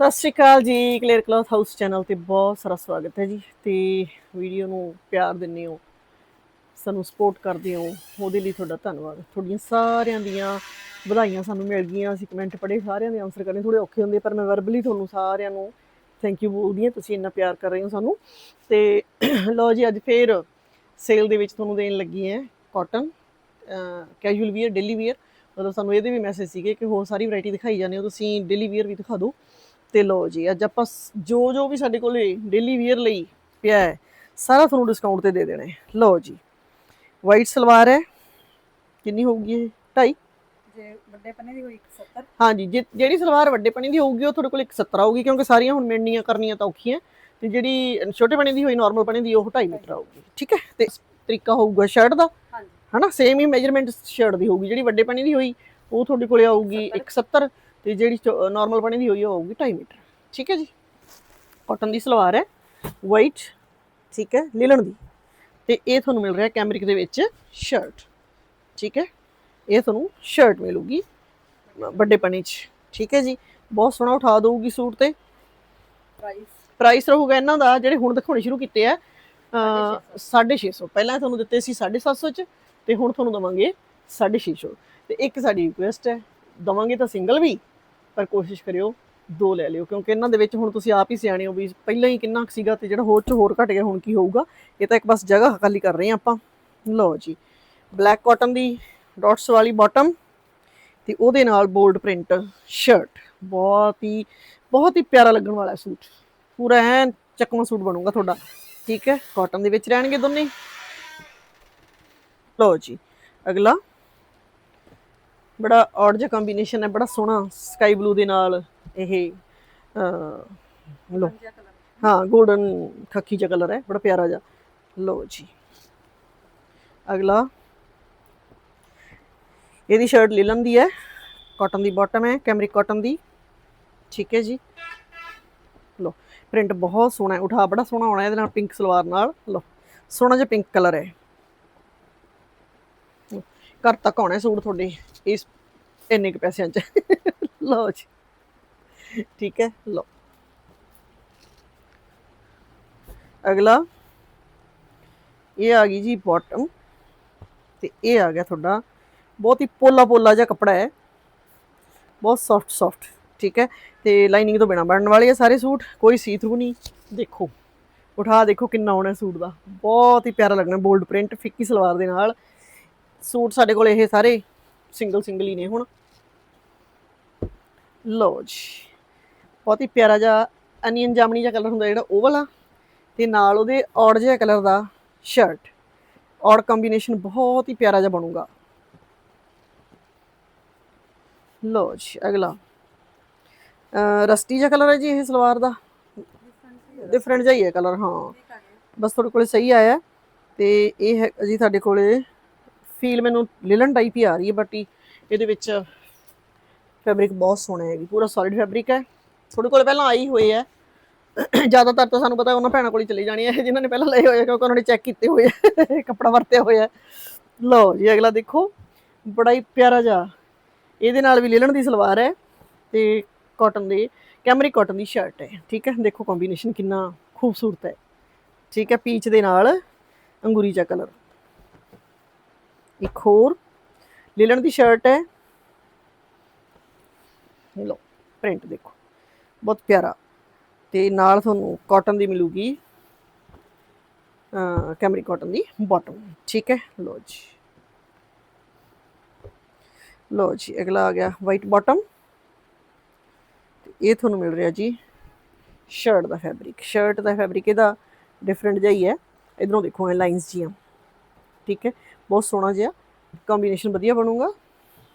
ਸਤਿ ਸ਼੍ਰੀ ਅਕਾਲ ਜੀ Clair cloth house channel ਤੇ ਬਹੁਤ ਸਾਰਾ ਸਵਾਗਤ ਹੈ ਜੀ ਤੇ ਵੀਡੀਓ ਨੂੰ ਪਿਆਰ ਦਿੰਦੇ ਹੋ, ਸਾਨੂੰ ਸਪੋਰਟ ਕਰਦੇ ਹੋ, ਉਹਦੇ ਲਈ ਤੁਹਾਡਾ ਧੰਨਵਾਦ। ਤੁਹਾਡੀਆਂ ਸਾਰਿਆਂ ਦੀਆਂ ਵਧਾਈਆਂ ਸਾਨੂੰ ਮਿਲ ਗਈਆਂ, ਅਸੀਂ ਕਮੈਂਟ ਪੜ੍ਹੇ, ਸਾਰਿਆਂ ਦੇ ਆਨਸਰ ਕਰਨੇ ਥੋੜੇ ਔਖੇ ਹੁੰਦੇ ਪਰ ਮੈਂ ਵਰਬਲੀ ਤੁਹਾਨੂੰ ਸਾਰਿਆਂ ਨੂੰ ਥੈਂਕ ਯੂ ਬੋਲਦੀ ਹਾਂ, ਤੁਸੀਂ ਇੰਨਾ ਪਿਆਰ ਕਰ ਰਹੇ ਹੋ ਸਾਨੂੰ। ਤੇ ਲਓ ਜੀ, ਅੱਜ ਫੇਰ ਸੇਲ ਦੇ ਵਿੱਚ ਤੁਹਾਨੂੰ ਦੇਣ ਲੱਗੀ ਹੈ cotton casual wear daily wear ਮਤਲਬ ਸਾਨੂੰ ਇਹਦੇ ਵੀ ਮੈਸੇਜ ਸੀਗੇ ਕਿ ਹੋਰ ਸਾਰੀ ਵੈਰਾਈਟੀ ਦਿਖਾਈ ਜਾਂਦੇ ਹੋ ਤੁਸੀਂ ਡੇਲੀ ਵੀਅਰ ਵੀ ਦਿਖਾ ਦਿਓ। ਤੇ ਲਓ ਜੀ ਅੱਜ ਆਪਾਂ ਜੋ ਜੋ ਵੀ ਸਾਡੇ ਕੋਲੇ ਡੇਲੀ ਵੀਅਰ ਲਈ ਪਿਆ ਹੈ ਸਾਰਾ ਤੁਹਾਨੂੰ ਡਿਸਕਾਊਂਟ ਤੇ ਦੇ ਦੇਣਾ ਹੈ। ਲਓ ਜੀ ਵਾਈਟ ਸਲਵਾਰ ਹੈ ਕਿੰਨੀ ਹੋਊਗੀ ਇਹ? 2.5 ਜੇ ਵੱਡੇ ਪੰਨੇ ਦੀ ਹੋਈ 170 ਹਾਂਜੀ ਜਿਹੜੀ ਸਲਵਾਰ ਵੱਡੇ ਪਣੀ ਦੀ ਹੋਊਗੀ ਉਹ ਤੁਹਾਡੇ ਕੋਲ 170 ਆਊਗੀ ਕਿਉਂਕਿ ਸਾਰੀਆਂ ਹੁਣ ਮਿਲਣੀਆਂ ਕਰਨੀਆਂ ਤਾਂ ਔਖੀਆਂ ਤੇ ਜਿਹੜੀ ਛੋਟੇ ਪਣੀ ਦੀ ਹੋਈ ਨਾਰਮਲ ਪਣੀ ਦੀ ਉਹ 2.5 ਮੀਟਰ ਆਊਗੀ ਠੀਕ ਹੈ? ਤੇ ਤਰੀਕਾ ਹੋਊਗਾ ਸ਼ਰਟ ਦਾ। ਹਾਂਜੀ। ਹਨਾ ਸੇਮ ਹੀ ਮੈਜਰਮੈਂਟ ਸ਼ਰਟ ਦੀ ਹੋਊਗੀ ਜਿਹੜੀ ਵੱਡੇ ਪਣੀ ਦੀ ਹੋਈ ਉਹ ਤੁਹਾਡੇ ਕੋਲੇ ਆਊਗੀ 170 ਤੇ ਜਿਹੜੀ ਨਾਰਮਲ ਪਣੀ ਦੀ ਹੋਈ ਉਹ ਆਊਗੀ 2.5 ਮੀਟਰ। ਠੀਕ ਹੈ ਜੀ? ਕਾਟਨ ਦੀ ਸਲਵਾਰ ਹੈ ਵਾਈਟ ਠੀਕ ਹੈ ਲਿਲਨ ਦੀ। ਤੇ ਇਹ ਤੁਹਾਨੂੰ ਮਿਲ ਰਿਹਾ ਕੈਮਰਿਕ ਦੇ ਵਿੱਚ ਸ਼ਰਟ ਠੀਕ ਹੈ? ਇਹ ਤੁਹਾਨੂੰ ਸ਼ਰਟ ਮਿਲੂਗੀ ਵੱਡੇ ਪਣੀ 'ਚ। ਠੀਕ ਹੈ ਜੀ? ਬਹੁਤ ਸੋਹਣਾ ਉਠਾ ਦਊਗੀ ਸੂਟ ਤੇ। ਪ੍ਰਾਈਸ ਪ੍ਰਾਈਸ ਰਹੂਗਾ ਇਹਨਾਂ ਦਾ ਜਿਹੜੇ ਹੁਣ ਦਿਖਾਉਣੇ ਸ਼ੁਰੂ ਕੀਤੇ ਆ ਅ 650 ਪਹਿਲਾਂ ਤੁਹਾਨੂੰ ਦਿੱਤੇ ਸੀ 750 ਚ ਤੇ ਹੁਣ ਤੁਹਾਨੂੰ ਦਵਾਂਗੇ 650 ਤੇ ਇੱਕ ਸਾਡੀ ਰਿਕੁਐਸਟ ਹੈ ਦਵਾਂਗੇ ਤਾਂ ਸਿੰਗਲ ਵੀ। ਪਰ ਕੋਸ਼ਿਸ਼ ਕਰਿਓ, ਦੋ ਲੈ ਲਿਓ, ਕਿਉਂਕਿ ਇਹਨਾਂ ਦੇ ਵਿੱਚ ਹੁਣ ਤੁਸੀਂ ਆਪ ਹੀ ਸਿਆਣੇ ਹੋ ਵੀ ਪਹਿਲਾਂ ਹੀ ਕਿੰਨਾ ਕੁ ਸੀਗਾ ਤੇ ਜਿਹੜਾ ਹੋਰ ਚ ਹੋਰ ਘਟ ਗਿਆ, ਹੁਣ ਕੀ ਹੋਊਗਾ? ਇਹ ਤਾਂ ਇੱਕ ਬਸ ਜਗ੍ਹਾ ਖਾਲੀ ਕਰ ਰਹੇ ਹਾਂ ਆਪਾਂ। ਲਓ ਜੀ ਬਲੈਕ ਕਾਟਨ ਦੀ ਡਾਟਸ ਵਾਲੀ ਬਾਟਮ ਤੇ ਉਹਦੇ ਨਾਲ ਬੋਲਡ ਪ੍ਰਿੰਟ ਸ਼ਰਟ ਬਹੁਤ ਹੀ ਬਹੁਤ ਹੀ ਪਿਆਰਾ ਲੱਗਣ ਵਾਲਾ ਸੂਟ। ਪੂਰਾ ਐਨ ਚੱਕਵਾਂ ਸੂਟ ਬਣੂਗਾ ਤੁਹਾਡਾ। ਠੀਕ ਹੈ ਕਾਟਨ ਦੇ ਵਿੱਚ ਰਹਿਣਗੇ ਦੋਨੇ। ਲਓ ਜੀ, ਅਗਲਾ। ਬੜਾ ਔਡ ਜਿਹਾ ਕੰਬੀਨੇਸ਼ਨ ਹੈ ਬੜਾ ਸੋਹਣਾ ਸਕਾਈ ਬਲੂ ਦੇ ਨਾਲ ਇਹ ਅਹ, ਲਓ। ਕਲਰ ਹਾਂ ਗੋਲਡਨ ਖੱਕੀ ਜਿਹਾ ਕਲਰ ਹੈ ਬੜਾ ਪਿਆਰਾ ਜਿਹਾ। ਲਓ ਜੀ। ਅਗਲਾ। ਇਹਦੀ ਸ਼ਰਟ ਲਿਲਨ ਦੀ ਹੈ ਕਾਟਨ ਦੀ ਬਾਟਮ ਹੈ ਕੈਮਰਿਕ ਕਾਟਨ ਦੀ। ਠੀਕ ਹੈ ਜੀ। ਲਓ ਪ੍ਰਿੰਟ ਬਹੁਤ ਸੋਹਣਾ ਹੈ ਉਠਾ ਬੜਾ ਸੋਹਣਾ ਆਉਣਾ ਇਹਦੇ ਨਾਲ ਪਿੰਕ ਸਲਵਾਰ ਨਾਲ। ਲਓ ਸੋਹਣਾ ਜਿਹਾ ਪਿੰਕ ਕਲਰ ਹੈ। ਘਰ ਤੱਕ ਆਉਣਾ ਸੂਟ ਤੁਹਾਡੇ ਇਸ ਇੰਨੇ ਕੁ ਪੈਸਿਆਂ 'ਚ। ਲਓ ਜੀ। ਠੀਕ ਹੈ, ਲਓ। ਅਗਲਾ। ਇਹ ਆ ਗਈ ਜੀ ਬਾਟਮ ਤੇ ਇਹ ਆ ਗਿਆ ਤੁਹਾਡਾ ਬਹੁਤ ਹੀ ਪੋਲਾ ਪੋਲਾ ਜਿਹਾ ਕੱਪੜਾ ਹੈ। ਬਹੁਤ ਸੌਫਟ ਸੌਫਟ ਠੀਕ ਹੈ, ਤੇ ਲਾਈਨਿੰਗ ਤੋਂ ਬਿਨਾ ਬਣਨ ਵਾਲੇ ਆ ਸਾਰੇ ਸੂਟ। ਕੋਈ ਸੀ ਥਰੂ ਨਹੀਂ। ਦੇਖੋ। ਉਠਾ ਦੇਖੋ ਕਿੰਨਾ ਆਉਣਾ ਸੂਟ ਦਾ। ਬਹੁਤ ਹੀ ਪਿਆਰਾ ਲੱਗਣਾ ਬੋਲਡ ਪ੍ਰਿੰਟ ਫਿੱਕੀ ਸਲਵਾਰ ਦੇ ਨਾਲ। ਸੂਟ ਸਾਡੇ ਕੋਲ ਇਹ ਸਾਰੇ ਸਿੰਗਲ ਸਿੰਗਲ ਹੀ ਨੇ ਹੁਣ। ਲਓ ਜੀ, ਬਹੁਤ ਹੀ ਪਿਆਰਾ ਜਿਹਾ ਅਨੀਅਨ ਜਾਮਣੀ ਜਿਹਾ ਕਲਰ ਹੁੰਦਾ ਜਿਹੜਾ ਉਹ ਵਾਲਾ ਤੇ ਨਾਲ ਉਹਦੇ ਔੜ ਜਿਹਾ ਕਲਰ ਦਾ ਸ਼ਰਟ ਔੜ ਕੰਬੀਨੇਸ਼ਨ ਬਹੁਤ ਹੀ ਪਿਆਰਾ ਜਿਹਾ ਬਣੂਗਾ। ਲਓ ਜੀ, ਅਗਲਾ। ਰਸਟੀ ਜਿਹਾ ਕਲਰ ਹੈ ਜੀ ਇਹ ਸਲਵਾਰ ਦਾ। ਡਿਫਰੈਂਟ ਜਿਹਾ ਹੀ ਹੈ ਕਲਰ ਹਾਂ। ਬਸ ਤੁਹਾਡੇ ਕੋਲੇ ਸਹੀ ਆਇਆ ਹੈ। ਤੇ ਇਹ ਹੈ ਜੀ ਤੁਹਾਡੇ ਕੋਲੇ ਫੀਲ ਮੈਨੂੰ ਲਿਲਨ ਟਾਈਪ ਹੀ ਆ ਰਹੀ ਹੈ ਬਟ ਇਹਦੇ ਵਿੱਚ ਫੈਬਰਿਕ ਬਹੁਤ ਸੋਹਣਾ ਹੈ ਜੀ, ਪੂਰਾ ਸੋਲਿਡ ਫੈਬਰਿਕ ਹੈ। ਤੁਹਾਡੇ ਕੋਲ ਪਹਿਲਾਂ ਆਈ ਹੋਏ ਹੈ। ਜ਼ਿਆਦਾਤਰ ਤਾਂ ਸਾਨੂੰ ਪਤਾ ਉਹਨਾਂ ਭੈਣਾਂ ਕੋਲ ਹੀ ਚਲੀ ਜਾਣੀ ਹੈ, ਜਿਨ੍ਹਾਂ ਨੇ ਪਹਿਲਾਂ ਲਏ ਹੋਏ ਕਿਉਂਕਿ ਉਹਨਾਂ ਨੇ ਚੈੱਕ ਕੀਤੇ ਹੋਏ ਆ, ਕੱਪੜਾ ਵਰਤਿਆ ਹੋਇਆ ਲਓ ਜੀ, ਅਗਲਾ ਦੇਖੋ। ਬੜਾ ਹੀ ਪਿਆਰਾ ਜਿਹਾ, ਇਹਦੇ ਨਾਲ ਵੀ ਲਿਲਨ ਦੀ ਸਲਵਾਰ ਹੈ ਤੇ ਕਾਟਨ ਦੇ ਕੈਮਰਿਕ ਕਾਟਨ ਦੀ ਸ਼ਰਟ ਹੈ, ਠੀਕ ਹੈ? ਦੇਖੋ ਕੰਬੀਨੇਸ਼ਨ ਕਿੰਨਾ ਖੂਬਸੂਰਤ ਹੈ। ਠੀਕ ਹੈ ਪੀਚ ਦੇ ਨਾਲ ਅੰਗੂਰੀ ਚਾ ਕਲਰ ਇੱਕ ਹੋਰ। ਲਿਲਨ ਦੀ ਸ਼ਰਟ ਹੈ। ਇਹ ਲਓ ਪ੍ਰਿੰਟ ਦੇਖੋ। ਬਹੁਤ ਪਿਆਰਾ। ਤੇ ਨਾਲ ਤੁਹਾਨੂੰ ਕਾਟਨ ਦੀ ਮਿਲੂਗੀ। ਕੈਮਰੀ ਕੈਮਰਿਕ ਕਾਟਨ ਦੀ ਬਾਟਮ ਠੀਕ ਹੈ? ਲਓ ਜੀ। ਲਓ ਜੀ, ਅਗਲਾ ਆ ਗਿਆ ਵਾਈਟ ਬਾਟਮ ਇਹ ਤੁਹਾਨੂੰ ਮਿਲ ਰਿਹਾ ਜੀ ਸ਼ਰਟ ਦਾ ਫੈਬਰਿਕ ਸ਼ਰਟ ਦਾ ਫੈਬਰਿਕ ਇਹਦਾ ਡਿਫਰੈਂਟ ਜਿਹਾ ਹੀ ਹੈ। ਇਧਰੋਂ ਦੇਖੋ, ਇਹ ਲਾਈਨਸ ਜੀਆਂ ਠੀਕ ਹੈ? ਬਹੁਤ ਸੋਹਣਾ ਜਿਹਾ ਕੰਬੀਨੇਸ਼ਨ ਵਧੀਆ ਬਣੂਗਾ।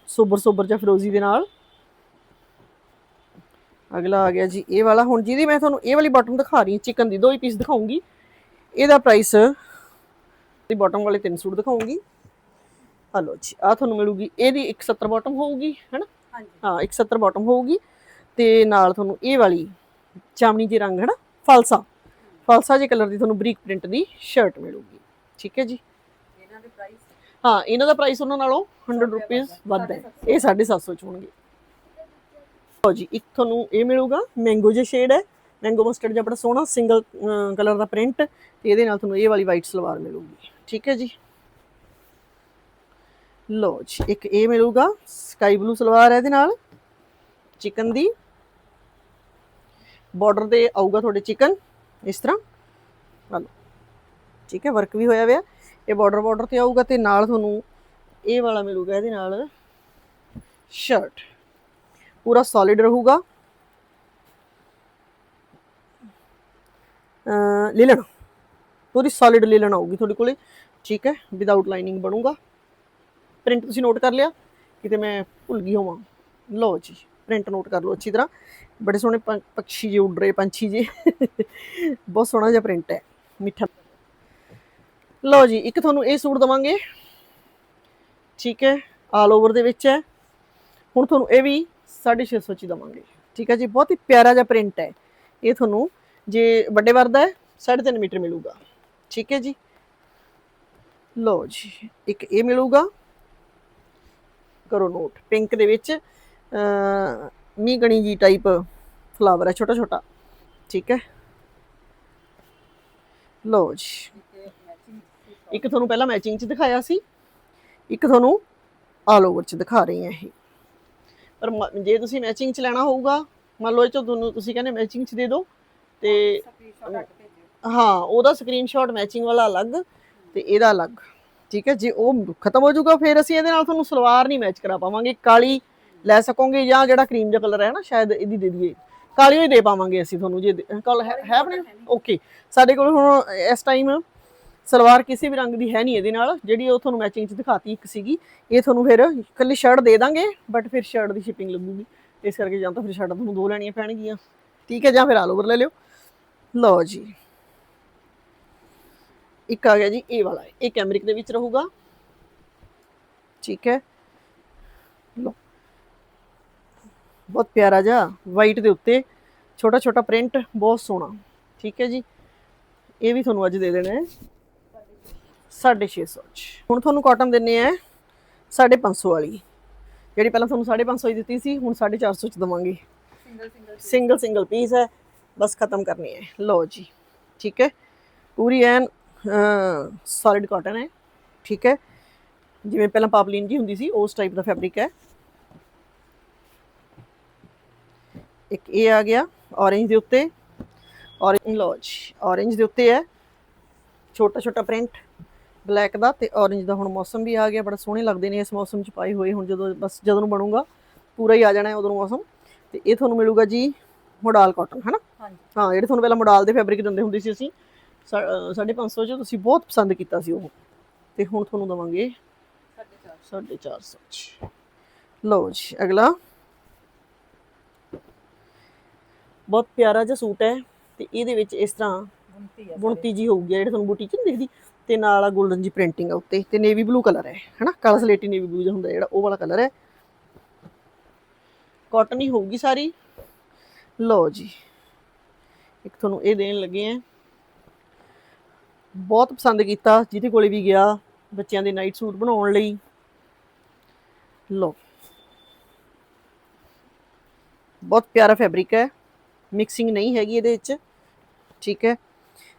ਸੋਬਰ ਸੋਬਰ ਜਿਹਾ ਫਿਰੋਜ਼ੀ ਦੇ ਨਾਲ। ਅਗਲਾ ਆ ਗਿਆ ਜੀ ਇਹ ਵਾਲਾ। ਹੁਣ ਜਿਹਦੀ ਮੈਂ ਤੁਹਾਨੂੰ ਇਹ ਵਾਲੀ ਬਾਟਮ ਦਿਖਾ ਰਹੀ ਹਾਂ ਚਿਕਨ ਦੀ ਦੋ ਹੀ ਪੀਸ ਦਿਖਾਉਂਗੀ। ਇਹਦਾ ਪ੍ਰਾਈਸ ਦੀ ਬਾਟਮ ਵਾਲੇ ਤਿੰਨ ਸੂਟ ਦਿਖਾਉਂਗੀ। ਹਲੋ ਜੀ ਆ ਤੁਹਾਨੂੰ ਮਿਲੂਗੀ ਇਹਦੀ 170 ਬਾਟਮ ਹੋਊਗੀ ਹੈਨਾ? ਹਾਂ 170 ਬਾਟਮ ਹੋਊਗੀ ਤੇ ਨਾਲ ਤੁਹਾਨੂੰ ਇਹ ਵਾਲੀ ਚਾਮਣੀ ਜੀ ਰੰਗ ਹੈ ਨਾ ਫਲਸਾ। ਫਲਸਾ ਜੇ ਕਲਰ ਦੀ ਤੁਹਾਨੂੰ ਬਰੀਕ ਪ੍ਰਿੰਟ ਦੀ ਸ਼ਰਟ ਮਿਲੂਗੀ। ਠੀਕ ਹੈ ਜੀ? ਦੇ ਹਾਂ ਇਹਨਾਂ ਦਾ ਪ੍ਰਾਈਸ ਉਹਨਾਂ ਨਾਲੋਂ 100 ਰੁਪਏ ਵੱਧ ਹੈ। ਇਹ 750 ਚ ਹੋਣਗੇ। ਲਓ ਜੀ ਇੱਕ ਤੁਹਾਨੂੰ ਇਹ ਮਿਲੂਗਾ ਮੈਂਗੋ ਜਿਹਾ ਸ਼ੇਡ ਹੈ। ਮੈਂਗੋ ਮਸਟਰਡ ਜਿਹਾ ਬੜਾ ਸੋਹਣਾ ਸਿੰਗਲ ਕਲਰ ਦਾ ਪ੍ਰਿੰਟ ਤੇ ਇਹਦੇ ਨਾਲ ਤੁਹਾਨੂੰ ਇਹ ਵਾਲੀ ਵਾਈਟ ਸਲਵਾਰ ਮਿਲੂਗੀ। ਠੀਕ ਹੈ ਜੀ? ਲਓ ਜੀ ਇੱਕ ਇਹ ਮਿਲੂਗਾ ਸਕਾਈ ਬਲੂ ਸਲਵਾਰ ਹੈ ਇਹਦੇ ਨਾਲ। ਚਿਕਨ ਦੀ। ਬਾਰਡਰ ਤੇ ਆਊਗਾ ਤੁਹਾਡੇ ਚਿਕਨ ਇਸ ਤਰ੍ਹਾਂ। ਲਓ ਠੀਕ ਹੈ ਵਰਕ ਵੀ ਹੋਇਆ ਹੋਇਆ ਇਹ ਬਾਰਡਰ ਬਾਰਡਰ ਤੇ ਆਊਗਾ ਤੇ ਨਾਲ ਤੁਹਾਨੂੰ ਇਹ ਵਾਲਾ ਮਿਲੂਗਾ ਇਹਦੇ ਨਾਲ ਸ਼ਰਟ ਪੂਰਾ ਸੋਲਿਡ ਰਹੂਗਾ। ਅ ਲਿਲਨ ਪੂਰੀ ਸੋਲਿਡ ਲਿਲਨ ਆਊਗੀ ਤੁਹਾਡੇ ਕੋਲੇ। ਠੀਕ ਹੈ ਵਿਦਆਊਟ ਲਾਈਨਿੰਗ ਬਣੂਗਾ। ਪ੍ਰਿੰਟ ਤੁਸੀਂ ਨੋਟ ਕਰ ਲਿਆ, ਕਿਤੇ ਮੈਂ ਭੁੱਲ ਗਈ ਹੋਵਾਂ। ਲਓ ਜੀ ਪ੍ਰਿੰਟ ਨੋਟ ਕਰ ਲਓ ਅੱਛੀ ਤਰ੍ਹਾਂ। ਬੜੇ ਸੋਹਣੇ ਪੰ- ਪੰਛੀ ਜੇ ਉੱਡ ਰਹੇ, ਪੰਛੀ ਜੇ। ਬਹੁਤ ਸੋਹਣਾ ਜਿਹਾ ਪ੍ਰਿੰਟ ਹੈ। ਮਿੱਠਾ। ਲਓ ਜੀ, ਇੱਕ ਤੁਹਾਨੂੰ ਇਹ ਸੂਟ ਦਵਾਂਗੇ। ਠੀਕ ਹੈ ਆਲ ਓਵਰ ਦੇ ਵਿੱਚ ਹੈ। ਹੁਣ ਤੁਹਾਨੂੰ ਇਹ ਵੀ 650 ਚ ਹੀ ਦਵਾਂਗੇ। ਠੀਕ ਹੈ ਜੀ, ਬਹੁਤ ਹੀ ਪਿਆਰਾ ਜਿਹਾ ਪ੍ਰਿੰਟ ਹੈ। ਇਹ ਤੁਹਾਨੂੰ ਜੇ ਵੱਡੇ ਵਰਦਾ ਹੈ 3.5 ਮੀਟਰ ਮਿਲੂਗਾ। ਠੀਕ ਹੈ ਜੀ। ਲਓ ਜੀ, ਇੱਕ ਇਹ ਮਿਲੂਗਾ। ਕਰੋ ਨੋਟ ਪਿੰਕ ਦੇ ਵਿੱਚ ਅ ਮੀ ਗਣੀ ਜੀ ਟਾਈਪ ਫਲਾਵਰ ਹੈ ਛੋਟਾ ਛੋਟਾ ਠੀਕ ਹੈ। ਲਓ ਜੀ ਇੱਕ ਤੁਹਾਨੂੰ ਪਹਿਲਾਂ ਮੈਚਿੰਗ ਚ ਦਿਖਾਇਆ ਸੀ, ਇੱਕ ਤੁਹਾਨੂੰ ਆਲ ਓਵਰ ਚ ਦਿਖਾ ਰਹੀ ਹਾਂ ਇਹ। ਪਰ ਜੇ ਤੁਸੀਂ ਮੈਚਿੰਗ ਚ ਲੈਣਾ ਹੋਊਗਾ, ਮੰਨ ਲਓ ਇਹ ਚੋਂ ਤੁਹਾਨੂੰ ਤੁਸੀਂ ਕਹਿੰਦੇ ਮੈਚਿੰਗ ਚ ਦੇ ਦਿਓ, ਤੇ ਹਾਂ, ਉਹਦਾ ਸਕਰੀਨਸ਼ਾਟ ਮੈਚਿੰਗ ਵਾਲਾ ਅਲੱਗ ਤੇ ਇਹਦਾ ਅਲੱਗ, ਠੀਕ ਹੈ? ਜੇ ਉਹ ਖਤਮ ਹੋ ਜਾਊਗਾ, ਫਿਰ ਅਸੀਂ ਇਹਦੇ ਨਾਲ ਤੁਹਾਨੂੰ ਸਲਵਾਰ ਨਹੀਂ ਮੈਚ ਕਰਾ ਪਾਵਾਂਗੇ। ਕਾਲੀ ਲੈ ਸਕੋਗੇ ਜਾਂ ਜਿਹੜਾ ਕਰੀਮ ਜਿਹਾ ਕਲਰ ਹੈ ਨਾ, ਸ਼ਾਇਦ ਇਹਦੀ ਦੇ ਦਈਏ। ਕਾਲੀ ਹੀ ਦੇ ਪਾਵਾਂਗੇ ਅਸੀਂ ਤੁਹਾਨੂੰ, ਜੇ ਕੱਲ ਹੈ ਹੈ ਆਪਣੇ? ਓਕੇ ਸਾਡੇ ਕੋਲ ਹੁਣ ਇਸ ਟਾਈਮ ਸਲਵਾਰ ਕਿਸੇ ਵੀ ਰੰਗ ਦੀ ਹੈ ਨਹੀਂ ਇਹਦੇ ਨਾਲ, ਜਿਹੜੀ ਉਹ ਤੁਹਾਨੂੰ ਮੈਚਿੰਗ ਚ ਦਿਖਾਤੀ ਇੱਕ ਸੀਗੀ। ਇਹ ਤੁਹਾਨੂੰ ਫਿਰ ਇਕੱਲੀ ਸ਼ਰਟ ਦੇ ਦਾਂਗੇ ਬਟ ਫਿਰ ਸ਼ਰਟ ਦੀ ਸ਼ਿਪਿੰਗ ਲੱਗੂਗੀ। ਇਸ ਕਰਕੇ ਜਾਂ ਤਾਂ ਫਿਰ ਸ਼ਰਟਾਂ ਤੁਹਾਨੂੰ ਦੋ ਲੈਣੀਆਂ ਪੈਣਗੀਆਂ। ਠੀਕ ਹੈ, ਜਾਂ ਫਿਰ ਆਲ ਓਵਰ ਲੈ ਲਿਓ। ਲਓ ਜੀ। ਇੱਕ ਆ ਗਿਆ ਜੀ, ਇਹ ਵਾਲਾ। ਇਹ ਕੈਮਰਿਕ ਦੇ ਵਿੱਚ ਰਹੂਗਾ। ਠੀਕ ਹੈ। ਲਓ। ਬਹੁਤ ਪਿਆਰਾ ਜਿਹਾ ਵਾਈਟ ਦੇ ਉੱਤੇ ਛੋਟਾ ਛੋਟਾ ਪ੍ਰਿੰਟ ਬਹੁਤ ਸੋਹਣਾ। ਠੀਕ ਹੈ ਜੀ। ਇਹ ਵੀ ਤੁਹਾਨੂੰ ਅੱਜ ਦੇ ਦੇਣਾ ਹੈ। 650 ਚ ਹੁਣ ਤੁਹਾਨੂੰ ਕਾਟਨ ਦਿੰਨੇ ਆ 550 ਵਾਲੀ। ਜਿਹੜੀ ਪਹਿਲਾਂ ਤੁਹਾਨੂੰ 550 ਹੀ ਦਿੱਤੀ ਸੀ ਹੁਣ 450 ਚ ਦਵਾਂਗੇ। Single single single single piece ਹੈ। ਬਸ ਖਤਮ ਕਰਨੀ ਹੈ। ਲਓ ਜੀ ਠੀਕ ਹੈ? ਪੂਰੀ ਐਨ ਸੋਲਿਡ ਕਾਟਨ ਹੈ। ਠੀਕ ਹੈ? ਜਿਵੇਂ ਪਹਿਲਾਂ ਪਾਪਲੀਨ ਜੀ ਹੁੰਦੀ ਸੀ ਉਸ ਟਾਈਪ ਦਾ ਫੈਬਰਿਕ ਹੈ। ਇੱਕ ਇਹ ਆ ਗਿਆ orange ਦੇ ਉੱਤੇ। Orange ਲਓ ਜੀ orange ਦੇ ਉੱਤੇ ਹੈ। ਛੋਟਾ ਛੋਟਾ ਪ੍ਰਿੰਟ ਬਲੈਕ ਦਾ ਤੇ orange ਦਾ। ਹੁਣ ਮੌਸਮ ਵੀ ਆ ਗਿਆ ਬੜਾ ਸੋਹਣੇ ਲੱਗਦੇ ਨੇ ਇਸ ਮੌਸਮ 'ਚ ਪਾਏ ਹੋਏ। ਹੁਣ ਜਦੋਂ ਬਸ ਜਦੋਂ ਨੂੰ ਬਣੂਗਾ ਪੂਰਾ ਹੀ ਆ ਜਾਣਾ ਹੈ ਉਦੋਂ ਨੂੰ ਮੌਸਮ। ਤੇ ਇਹ ਤੁਹਾਨੂੰ ਮਿਲੂਗਾ ਜੀ ਮੋਡਾਲ ਕਾਟਨ ਹਨਾ ਹਾਂਜੀ। ਹਾਂ ਜਿਹੜੇ ਤੁਹਾਨੂੰ ਪਹਿਲਾਂ ਮੋਡਾਲ ਦੇ ਫੈਬਰਿਕ ਦਿੰਦੇ ਹੁੰਦੇ ਸੀ ਅਸੀਂ 550 ਚ ਤੁਸੀਂ ਬਹੁਤ ਪਸੰਦ ਕੀਤਾ ਸੀ ਉਹ। ਤੇ ਹੁਣ ਤੁਹਾਨੂੰ ਦਵਾਂਗੇ 450 450 ਚ। ਲਓ ਜੀ ਅਗਲਾ। ਬਹੁਤ ਪਿਆਰਾ ਜਿਹਾ ਸੂਟ ਹੈ ਤੇ ਇਹਦੇ ਵਿੱਚ ਇਸ ਤਰ੍ਹਾਂ ਬੁਣਤੀ ਜੀ ਹੋਊਗੀ। ਜਿਹੜੇ ਤੁਹਾਨੂੰ ਬੂਟੀ ਚ ਨਹੀਂ ਦਿਖਦੀ ਤੇ ਨਾਲ ਆ 골ਡਨ ਜੀ ਪ੍ਰਿੰਟਿੰਗ ਆ ਉੱਤੇ, ਤੇ ਨੇਵੀ ਬਲੂ ਕਲਰ ਹੈ ਹਨਾ? ਕਾਲਾ ਸਲੇਟੀ ਨੇਵੀ ਬਲੂ ਜਿਹਾ ਹੁੰਦਾ ਜਿਹੜਾ, ਉਹ ਵਾਲਾ ਕਲਰ ਹੈ ਕਾਟਨ ਹੀ ਹੋਊਗੀ ਸਾਰੀ। ਲਓ ਜੀ, ਇੱਕ ਤੁਹਾਨੂੰ ਇਹ ਦੇਣ ਲੱਗੇ ਆ। ਬਹੁਤ ਪਸੰਦ ਕੀਤਾ, ਜਿਹਦੇ ਕੋਲੇ ਵੀ ਗਿਆ ਬੱਚਿਆਂ ਦੇ ਨਾਈਟ ਸੂਟ ਬਣਾਉਣ ਲਈ। ਲਓ। ਬਹੁਤ ਪਿਆਰਾ ਫੈਬਰਿਕ ਹੈ ਮਿਕਸਿੰਗ ਨਹੀਂ ਹੈਗੀ ਇਹਦੇ ਵਿੱਚ, ਠੀਕ ਹੈ?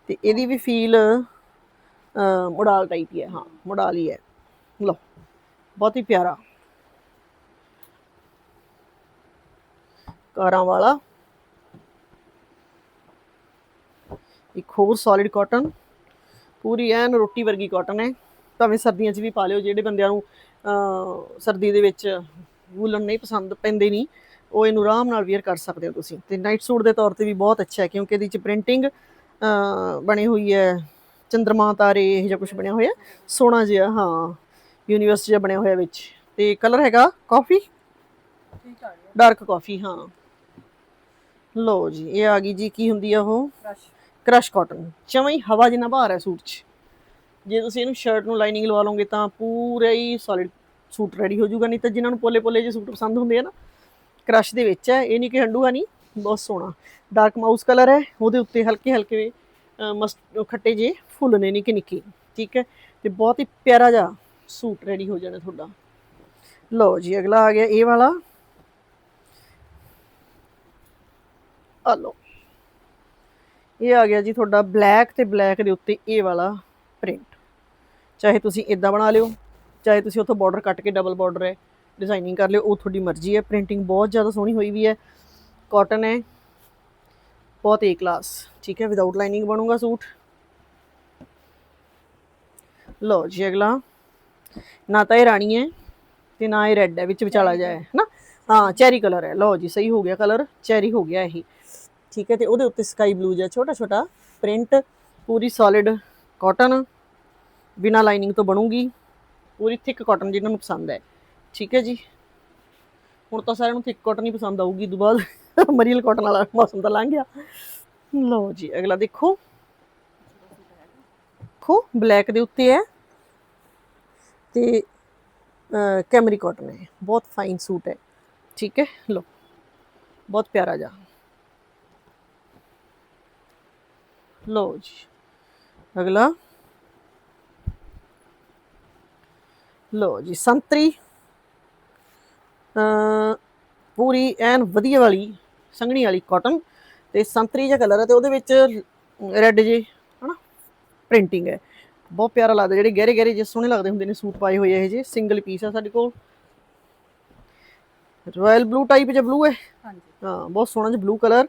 ਤੇ ਇਹਦੀ ਵੀ ਫੀਲ ਮੋਡਾਲ ਟਾਈਪ ਹੀ ਹੈ, ਹਾਂ ਮੋਡਾਲ ਹੀ ਹੈ। ਲਓ, ਬਹੁਤ ਹੀ ਪਿਆਰਾ। ਕਾਰਾਂ ਵਾਲਾ। ਇੱਕ ਹੋਰ ਸੋਲਿਡ ਕਾਟਨ ਪੂਰੀ ਐਨ ਰੋਟੀ ਵਰਗੀ ਕਾਟਨ ਹੈ। ਭਾਵੇਂ ਸਰਦੀਆਂ 'ਚ ਵੀ ਪਾ ਲਿਓ, ਜਿਹੜੇ ਬੰਦਿਆਂ ਨੂੰ ਸਰਦੀ ਦੇ ਵਿੱਚ ਵੂਲਨ ਨਹੀਂ ਪਸੰਦ, ਪੈਂਦੇ ਨਹੀਂ, ਉਹ ਇਹਨੂੰ ਆਰਾਮ ਨਾਲ ਵੇਅਰ ਕਰ ਸਕਦੇ ਹੋ ਤੁਸੀਂ। ਤੇ ਨਾਈਟ ਸੂਟ ਦੇ ਤੌਰ ਤੇ ਵੀ ਬਹੁਤ ਅੱਛਾ ਹੈ, ਕਿਉਂਕਿ ਇਹਦੇ 'ਚ ਪ੍ਰਿੰਟਿੰਗ ਬਣੀ ਹੋਈ ਹੈ। ਚੰਦਰਮਾ ਤਾਰੇ ਇਹ ਜਿਹਾ ਕੁਝ ਬਣਿਆ ਹੋਇਆ। ਸੋਹਣਾ ਜਿਹਾ ਹਾਂ ਯੂਨੀਵਰਸ ਜਿਹਾ ਬਣਿਆ ਹੋਇਆ ਵਿੱਚ। ਤੇ ਕਲਰ ਹੈਗਾ ਕਾਫੀ ਠੀਕ ਆ ਡਾਰਕ ਕਾਫੀ ਹਾਂ। ਲਓ ਜੀ ਇਹ ਆ ਗਈ ਜੀ ਕੀ ਹੁੰਦੀ ਆ ਉਹ? ਕ੍ਰਸ਼ ਕ੍ਰਸ਼ ਕਾਟਨ ਹੀ ਹਵਾ ਜਿੰਨਾ ਭਾਰ ਹੈ ਸੂਟ 'ਚ। ਜੇ ਤੁਸੀਂ ਇਹਨੂੰ ਸ਼ਰਟ ਨੂੰ ਲਾਈਨਿੰਗ ਲਵਾ ਲਓਗੇ ਤਾਂ ਪੂਰਾ ਹੀ ਸੋਲਿਡ ਸੂਟ ਰੈਡੀ ਹੋ ਜਾਊਗਾ। ਨਹੀਂ ਤਾਂ ਜਿਨ੍ਹਾਂ ਨੂੰ ਪੋਲੇ ਪੋਲੇ ਜਿਹੇ ਸੂਟ ਪਸੰਦ ਹੁੰਦੇ ਆ ਨਾ ਕ੍ਰਸ਼ ਦੇ ਵਿੱਚ ਹੈ। ਇਹ ਨਹੀਂ ਕਿ ਹੰਡੂਆ ਨਹੀਂ ਬਹੁਤ ਸੋਹਣਾ। ਡਾਰਕ ਮਾਊਸ ਕਲਰ ਹੈ ਉਹਦੇ ਉੱਤੇ ਹਲਕੇ ਹਲਕੇ ਮਸਟ ਖੱਟੇ ਜੇ ਫੁੱਲ ਨੇ ਨਿੱਕੇ ਨਿੱਕੇ, ਠੀਕ ਹੈ? ਤੇ ਬਹੁਤ ਹੀ ਪਿਆਰਾ ਜਿਹਾ ਸੂਟ ਰੈਡੀ ਹੋ ਜਾਣਾ ਤੁਹਾਡਾ। ਲਓ ਜੀ, ਅਗਲਾ ਆ ਗਿਆ ਇਹ ਵਾਲਾ। ਆ ਲਓ। ਇਹ ਆ ਗਿਆ ਜੀ ਤੁਹਾਡਾ ਬਲੈਕ ਤੇ ਬਲੈਕ ਦੇ ਉੱਤੇ ਇਹ ਵਾਲਾ ਪ੍ਰਿੰਟ ਚਾਹੇ ਤੁਸੀਂ ਇਦਾਂ ਬਣਾ ਲਿਓ, ਚਾਹੇ ਤੁਸੀਂ ਉੱਥੋਂ ਬਾਰਡਰ ਕੱਟ ਕੇ ਡਬਲ ਬਾਰਡਰ ਹੈ ਡਿਜ਼ਾਈਨਿੰਗ ਕਰ ਲਿਓ, ਉਹ ਤੁਹਾਡੀ ਮਰਜ਼ੀ ਹੈ। ਪ੍ਰਿੰਟਿੰਗ ਬਹੁਤ ਜ਼ਿਆਦਾ ਸੋਹਣੀ ਹੋਈ ਵੀ ਹੈ। ਕਾਟਨ ਹੈ। ਬਹੁਤ ਏ ਕਲਾਸ ਠੀਕ ਹੈ? ਵਿਦਆਊਟ ਲਾਈਨਿੰਗ ਬਣੂਗਾ ਸੂਟ। ਲਓ ਜੀ ਅਗਲਾ। ਨਾ ਤਾਂ ਇਹ ਰਾਣੀ ਹੈ ਤੇ ਨਾ ਇਹ ਰੈੱਡ ਹੈ, ਵਿੱਚ ਵਿਚਾਲਾ ਜਾਏ ਹੈ ਨਾ ਹਾਂ ਚੈਰੀ ਕਲਰ ਹੈ। ਲਓ ਜੀ, ਸਹੀ ਹੋ ਗਿਆ ਕਲਰ ਚੈਰੀ ਹੋ ਗਿਆ ਇਹ। ਠੀਕ ਹੈ, ਤੇ ਉਹਦੇ ਉੱਤੇ ਸਕਾਈ ਬਲੂ ਜਿਹਾ ਛੋਟਾ ਛੋਟਾ ਪ੍ਰਿੰਟ ਪੂਰੀ ਸੋਲਿਡ ਕਾਟਨ ਬਿਨਾ ਲਾਈਨਿੰਗ ਤੋਂ ਬਣੂਗੀ। ਪੂਰੀ ਥਿਕ ਕਾਟਨ ਜਿਹਨਾਂ ਨੂੰ ਪਸੰਦ ਹੈ। ਠੀਕ ਹੈ ਜੀ? ਹੁਣ ਤਾਂ ਸਾਰਿਆਂ ਨੂੰ ਥਿਕ ਕਾਟਨ ਹੀ ਪਸੰਦ ਆਊਗੀ, ਦੁਬਾਰਾ ਬਾਅਦ ਮਰੀਲ ਕਾਟਨ ਵਾਲਾ ਮੌਸਮ ਤਾਂ ਲੰਘ ਗਿਆ। ਲਓ ਜੀ, ਅਗਲਾ ਦੇਖੋ। ਦੇਖੋ ਬਲੈਕ ਦੇ ਉੱਤੇ ਹੈ ਤੇ ਕੈਮਰੀ ਕਾਟਨ ਹੈ। ਬਹੁਤ ਫਾਈਨ ਸੂਟ ਹੈ। ਠੀਕ ਹੈ? ਲਓ, ਬਹੁਤ ਪਿਆਰਾ ਜਾ ਲਓ ਜੀ, ਅਗਲਾ। ਲਓ ਜੀ, ਸੰਤਰੀ। ਪੂਰੀ ਐਨ ਵਧੀਆ ਵਾਲੀ, ਸੰਘਣੀ ਵਾਲੀ ਕਾਟਨ ਤੇ ਸੰਤਰੀ ਜਿਹਾ ਕਲਰ ਹੈ ਤੇ ਉਹਦੇ ਵਿੱਚ ਰੈੱਡ ਜੇ। ਪ੍ਰਿੰਟਿੰਗ ਹੈ। ਬਹੁਤ ਪਿਆਰਾ ਲੱਗਦਾ ਜਿਹੜੇ ਗਹਿਰੇ ਗਹਿਰੇ ਜਿਹੇ ਸੋਹਣੇ ਲੱਗਦੇ ਹੁੰਦੇ ਨੇ ਸੂਟ ਪਾਏ ਹੋਏ ਇਹ ਜੇ ਸਿੰਗਲ ਪੀਸ ਆ ਸਾਡੇ ਕੋਲ। ਰਾਇਲ ਬਲੂ ਟਾਈਪ ਜਿਹਾ ਬਲੂ ਹੈ। ਹਾਂਜੀ। ਹਾਂ ਬਹੁਤ ਸੋਹਣਾ ਜਿਹਾ ਬਲੂ ਕਲਰ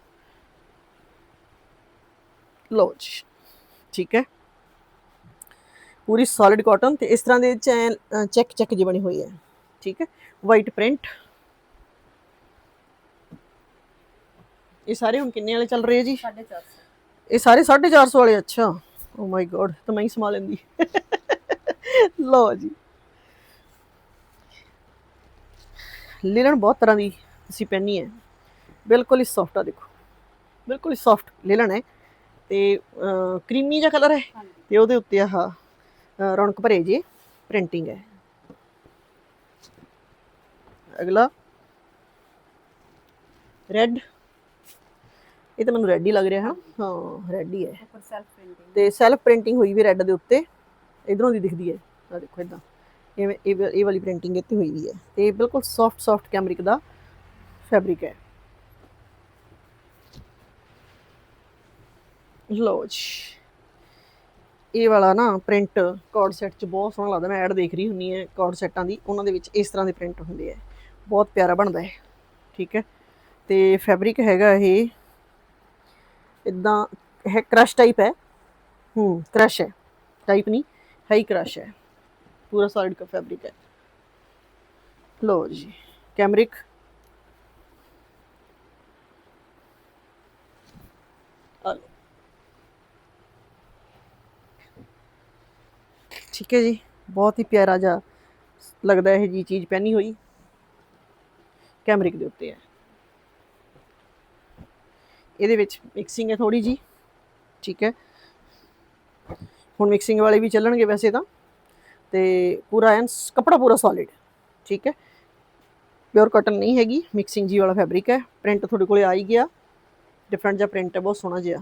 ਲਓ ਜੀ ਠੀਕ ਹੈ। ਪੂਰੀ ਸੋਲਿਡ ਕਾਟਨ ਤੇ ਇਸ ਤਰ੍ਹਾਂ ਦੇ ਚੈੱਕ ਚੈੱਕ ਜਿਹੀ ਬਣੀ ਹੋਈ ਹੈ ਠੀਕ ਹੈ ਵਾਈਟ ਪ੍ਰਿੰਟ ਇਹ ਸਾਰੇ ਹੁਣ ਕਿੰਨੇ ਵਾਲੇ ਚੱਲ ਰਹੇ ਜੀ? 450 ਇਹ ਸਾਰੇ 450 ਵਾਲੇ ਅੱਛਾ। ਓ ਮਾਈ ਗॉड ਤਾਂ ਮੈਂ ਹੀ ਸਮਾ ਲੈਂਦੀ। ਲਓ ਜੀ। ਲਿਨਨ ਬਹੁਤ ਤਰ੍ਹਾਂ ਦੀ ਅਸੀਂ ਪਹਿਨੀ ਹੈ। ਬਿਲਕੁਲ ਹੀ ਸੌਫਟ ਆ ਦੇਖੋ। ਬਿਲਕੁਲ ਹੀ ਸੌਫਟ ਲਿਨਨ ਹੈ। ਤੇ ਕਰੀਮੀ ਜਿਹਾ ਕਲਰ ਹੈ। ਤੇ ਉਹਦੇ ਉੱਤੇ ਆਹ ਰੌਣਕ ਭਰੇ ਜੇ ਪ੍ਰਿੰਟਿੰਗ ਹੈ। ਅਗਲਾ। ਰੈੱਡ ਇਹ ਤਾਂ ਮੈਨੂੰ ਰੈੱਡ ਹੀ ਲੱਗ ਰਿਹਾ ਹੈ ਨਾ ਹਾਂ ਰੈੱਡ ਹੀ। ਹੈ ਉੱਪਰ ਸੈਲਫ ਪ੍ਰਿੰਟਿੰਗ ਤੇ ਸੈਲਫ ਪ੍ਰਿੰਟਿੰਗ ਹੋਈ ਵੀ ਰੈੱਡ ਦੇ ਉੱਤੇ। ਇਧਰੋਂ ਦੀ ਦਿਖਦੀ ਹੈ। ਆ ਦੇਖੋ ਇਦਾਂ। ਇਹ ਇਹ ਵਾਲੀ ਪ੍ਰਿੰਟਿੰਗ ਇੱਥੇ ਹੋਈ ਵੀ ਹੈ। ਤੇ ਬਿਲਕੁਲ ਸੌਫਟ ਸੌਫਟ ਕੈਮਰਿਕ ਦਾ ਫੈਬਰਿਕ ਹੈ। ਲਓ ਜੀ। ਇਹ ਵਾਲਾ ਨਾ ਪ੍ਰਿੰਟ ਕੋਡ ਸੈੱਟ 'ਚ ਬਹੁਤ ਸੋਹਣਾ ਲੱਗਦਾ। ਮੈਂ ਐਡ ਦੇਖ ਰਹੀ ਹੁੰਨੀ ਹੈ ਕੋਡ ਸੈੱਟਾਂ ਦੀ। ਉਹਨਾਂ ਦੇ ਵਿੱਚ ਇਸ ਤਰ੍ਹਾਂ ਦੇ ਪ੍ਰਿੰਟ ਹੁੰਦੇ ਆ। ਬਹੁਤ ਪਿਆਰਾ ਬਣਦਾ ਹੈ। ਠੀਕ ਹੈ। ਤੇ ਫੈਬਰਿਕ ਹੈਗਾ ਇਹ ਇਦਾਂ ਹੈ ਕ੍ਰਸ਼ ਟਾਈਪ ਹੈ ਹੂੰ ਕ੍ਰਸ਼ ਹੈ ਟਾਈਪ ਨਹੀਂ ਹੈ ਹੀ ਕ੍ਰਸ਼ ਹੈ ਪੂਰਾ ਸੋਲਿਡ ਕਾ ਫੈਬਰਿਕ ਹੈ ਲੋ ਜੀ ਕੈਮਰਿਕ ਆ ਲਓ। ਠੀਕ ਹੈ ਜੀ ਬਹੁਤ ਹੀ ਪਿਆਰਾ ਜਿਹਾ ਲੱਗਦਾ ਇਹ ਜੀ ਚੀਜ਼ ਪਹਿਨੀ ਹੋਈ ਕੈਮਰਿਕ ਦੇ ਉੱਤੇ ਹੈ ਇਹਦੇ ਵਿੱਚ ਮਿਕਸਿੰਗ ਹੈ ਥੋੜੀ ਜੀ ਠੀਕ ਹੈ। ਹੁਣ ਮਿਕਸਿੰਗ ਵਾਲੇ ਵੀ ਚੱਲਣਗੇ ਵੈਸੇ ਤਾਂ, ਤੇ ਪੂਰਾ ਐਨ ਕਪੜਾ ਪੂਰਾ ਸੋਲਿਡ ਠੀਕ ਹੈ। ਪਿਓਰ ਕਾਟਨ ਨਹੀਂ ਹੈਗੀ ਮਿਕਸਿੰਗ ਜੀ ਵਾਲਾ ਫੈਬਰਿਕ ਹੈ ਪ੍ਰਿੰਟ ਤੁਹਾਡੇ ਕੋਲੇ ਆ ਹੀ ਗਿਆ। ਡਿਫਰੈਂਟ ਜਿਹਾ ਪ੍ਰਿੰਟ ਹੈ, ਬਹੁਤ ਸੋਹਣਾ ਜਿਹਾ।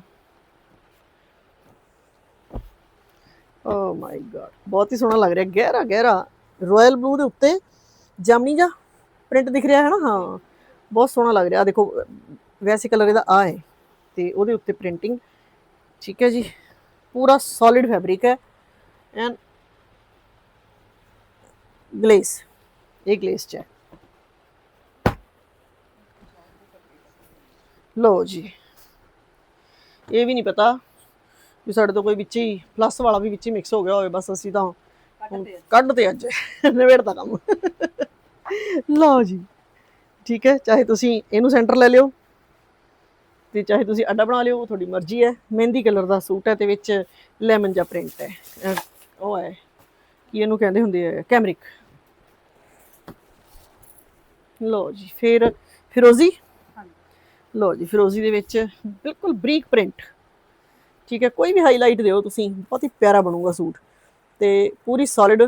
ਓ ਮਾਈ ਗॉड ਬਹੁਤ ਹੀ ਸੋਹਣਾ ਲੱਗ ਰਿਹਾ, ਗਹਿਰਾ ਗਹਿਰਾ ਰਾਇਲ ਬਲੂ ਦੇ ਉੱਤੇ, ਜਾਮਨੀ ਜਿਹਾ ਪ੍ਰਿੰਟ ਦਿਖ ਰਿਹਾ ਹੈ ਨਾ, ਹਾਂ। ਬਹੁਤ ਸੋਹਣਾ ਲੱਗ ਰਿਹਾ ਦੇਖੋ ਵੈਸੇ ਕਲਰ ਇਹਦਾ ਆ ਹੈ ਤੇ ਉਹਦੇ ਉੱਤੇ ਪ੍ਰਿੰਟਿੰਗ ਠੀਕ ਹੈ ਜੀ ਪੂਰਾ ਸੋਲਿਡ ਫੈਬਰਿਕ ਹੈ ਐਂਡ ਗਲੇਸ ਇਹ ਗਲੇਸ ਚ ਹੈ। ਲੋ ਜੀ ਇਹ ਵੀ ਨਹੀਂ ਪਤਾ ਵੀ ਸਾਡੇ ਤੋਂ ਕੋਈ ਵਿੱਚ ਹੀ ਪਲੱਸ ਵਾਲਾ ਵੀ ਵਿੱਚ ਹੀ ਮਿਕਸ ਹੋ ਗਿਆ ਹੋਵੇ ਬਸ ਅਸੀਂ ਤਾਂ ਕੱਢ ਤੇ ਅੱਜ ਨਿਬੇੜਦਾ ਕੰਮ। ਲਓ ਜੀ ਠੀਕ ਹੈ ਚਾਹੇ ਤੁਸੀਂ ਇਹਨੂੰ ਸੈਂਟਰ ਲੈ ਲਿਓ। ਤੇ ਚਾਹੇ ਤੁਸੀਂ ਅੱਡਾ ਬਣਾ ਲਿਓ ਉਹ ਤੁਹਾਡੀ ਮਰਜ਼ੀ ਹੈ। ਮਹਿੰਦੀ ਕਲਰ ਦਾ ਸੂਟ ਹੈ ਤੇ ਵਿੱਚ ਲੈਮਨ ਜਿਹਾ ਪ੍ਰਿੰਟ ਹੈ। ਉਹ ਹੈ। ਕੀ ਇਹਨੂੰ ਕਹਿੰਦੇ ਹੁੰਦੇ ਆ? ਕੈਮਰਿਕ। ਲਓ ਜੀ ਫਿਰ ਫਿਰੋਜ਼ੀ? ਲਓ ਜੀ ਫਿਰੋਜ਼ੀ ਦੇ ਵਿੱਚ ਬਿਲਕੁਲ ਬਰੀਕ ਪ੍ਰਿੰਟ। ਠੀਕ ਹੈ ਕੋਈ ਵੀ ਹਾਈਲਾਈਟ ਦਿਓ ਤੁਸੀਂ ਬਹੁਤ ਹੀ ਪਿਆਰਾ ਬਣੂਗਾ ਸੂਟ। ਤੇ ਪੂਰੀ ਸੋਲਿਡ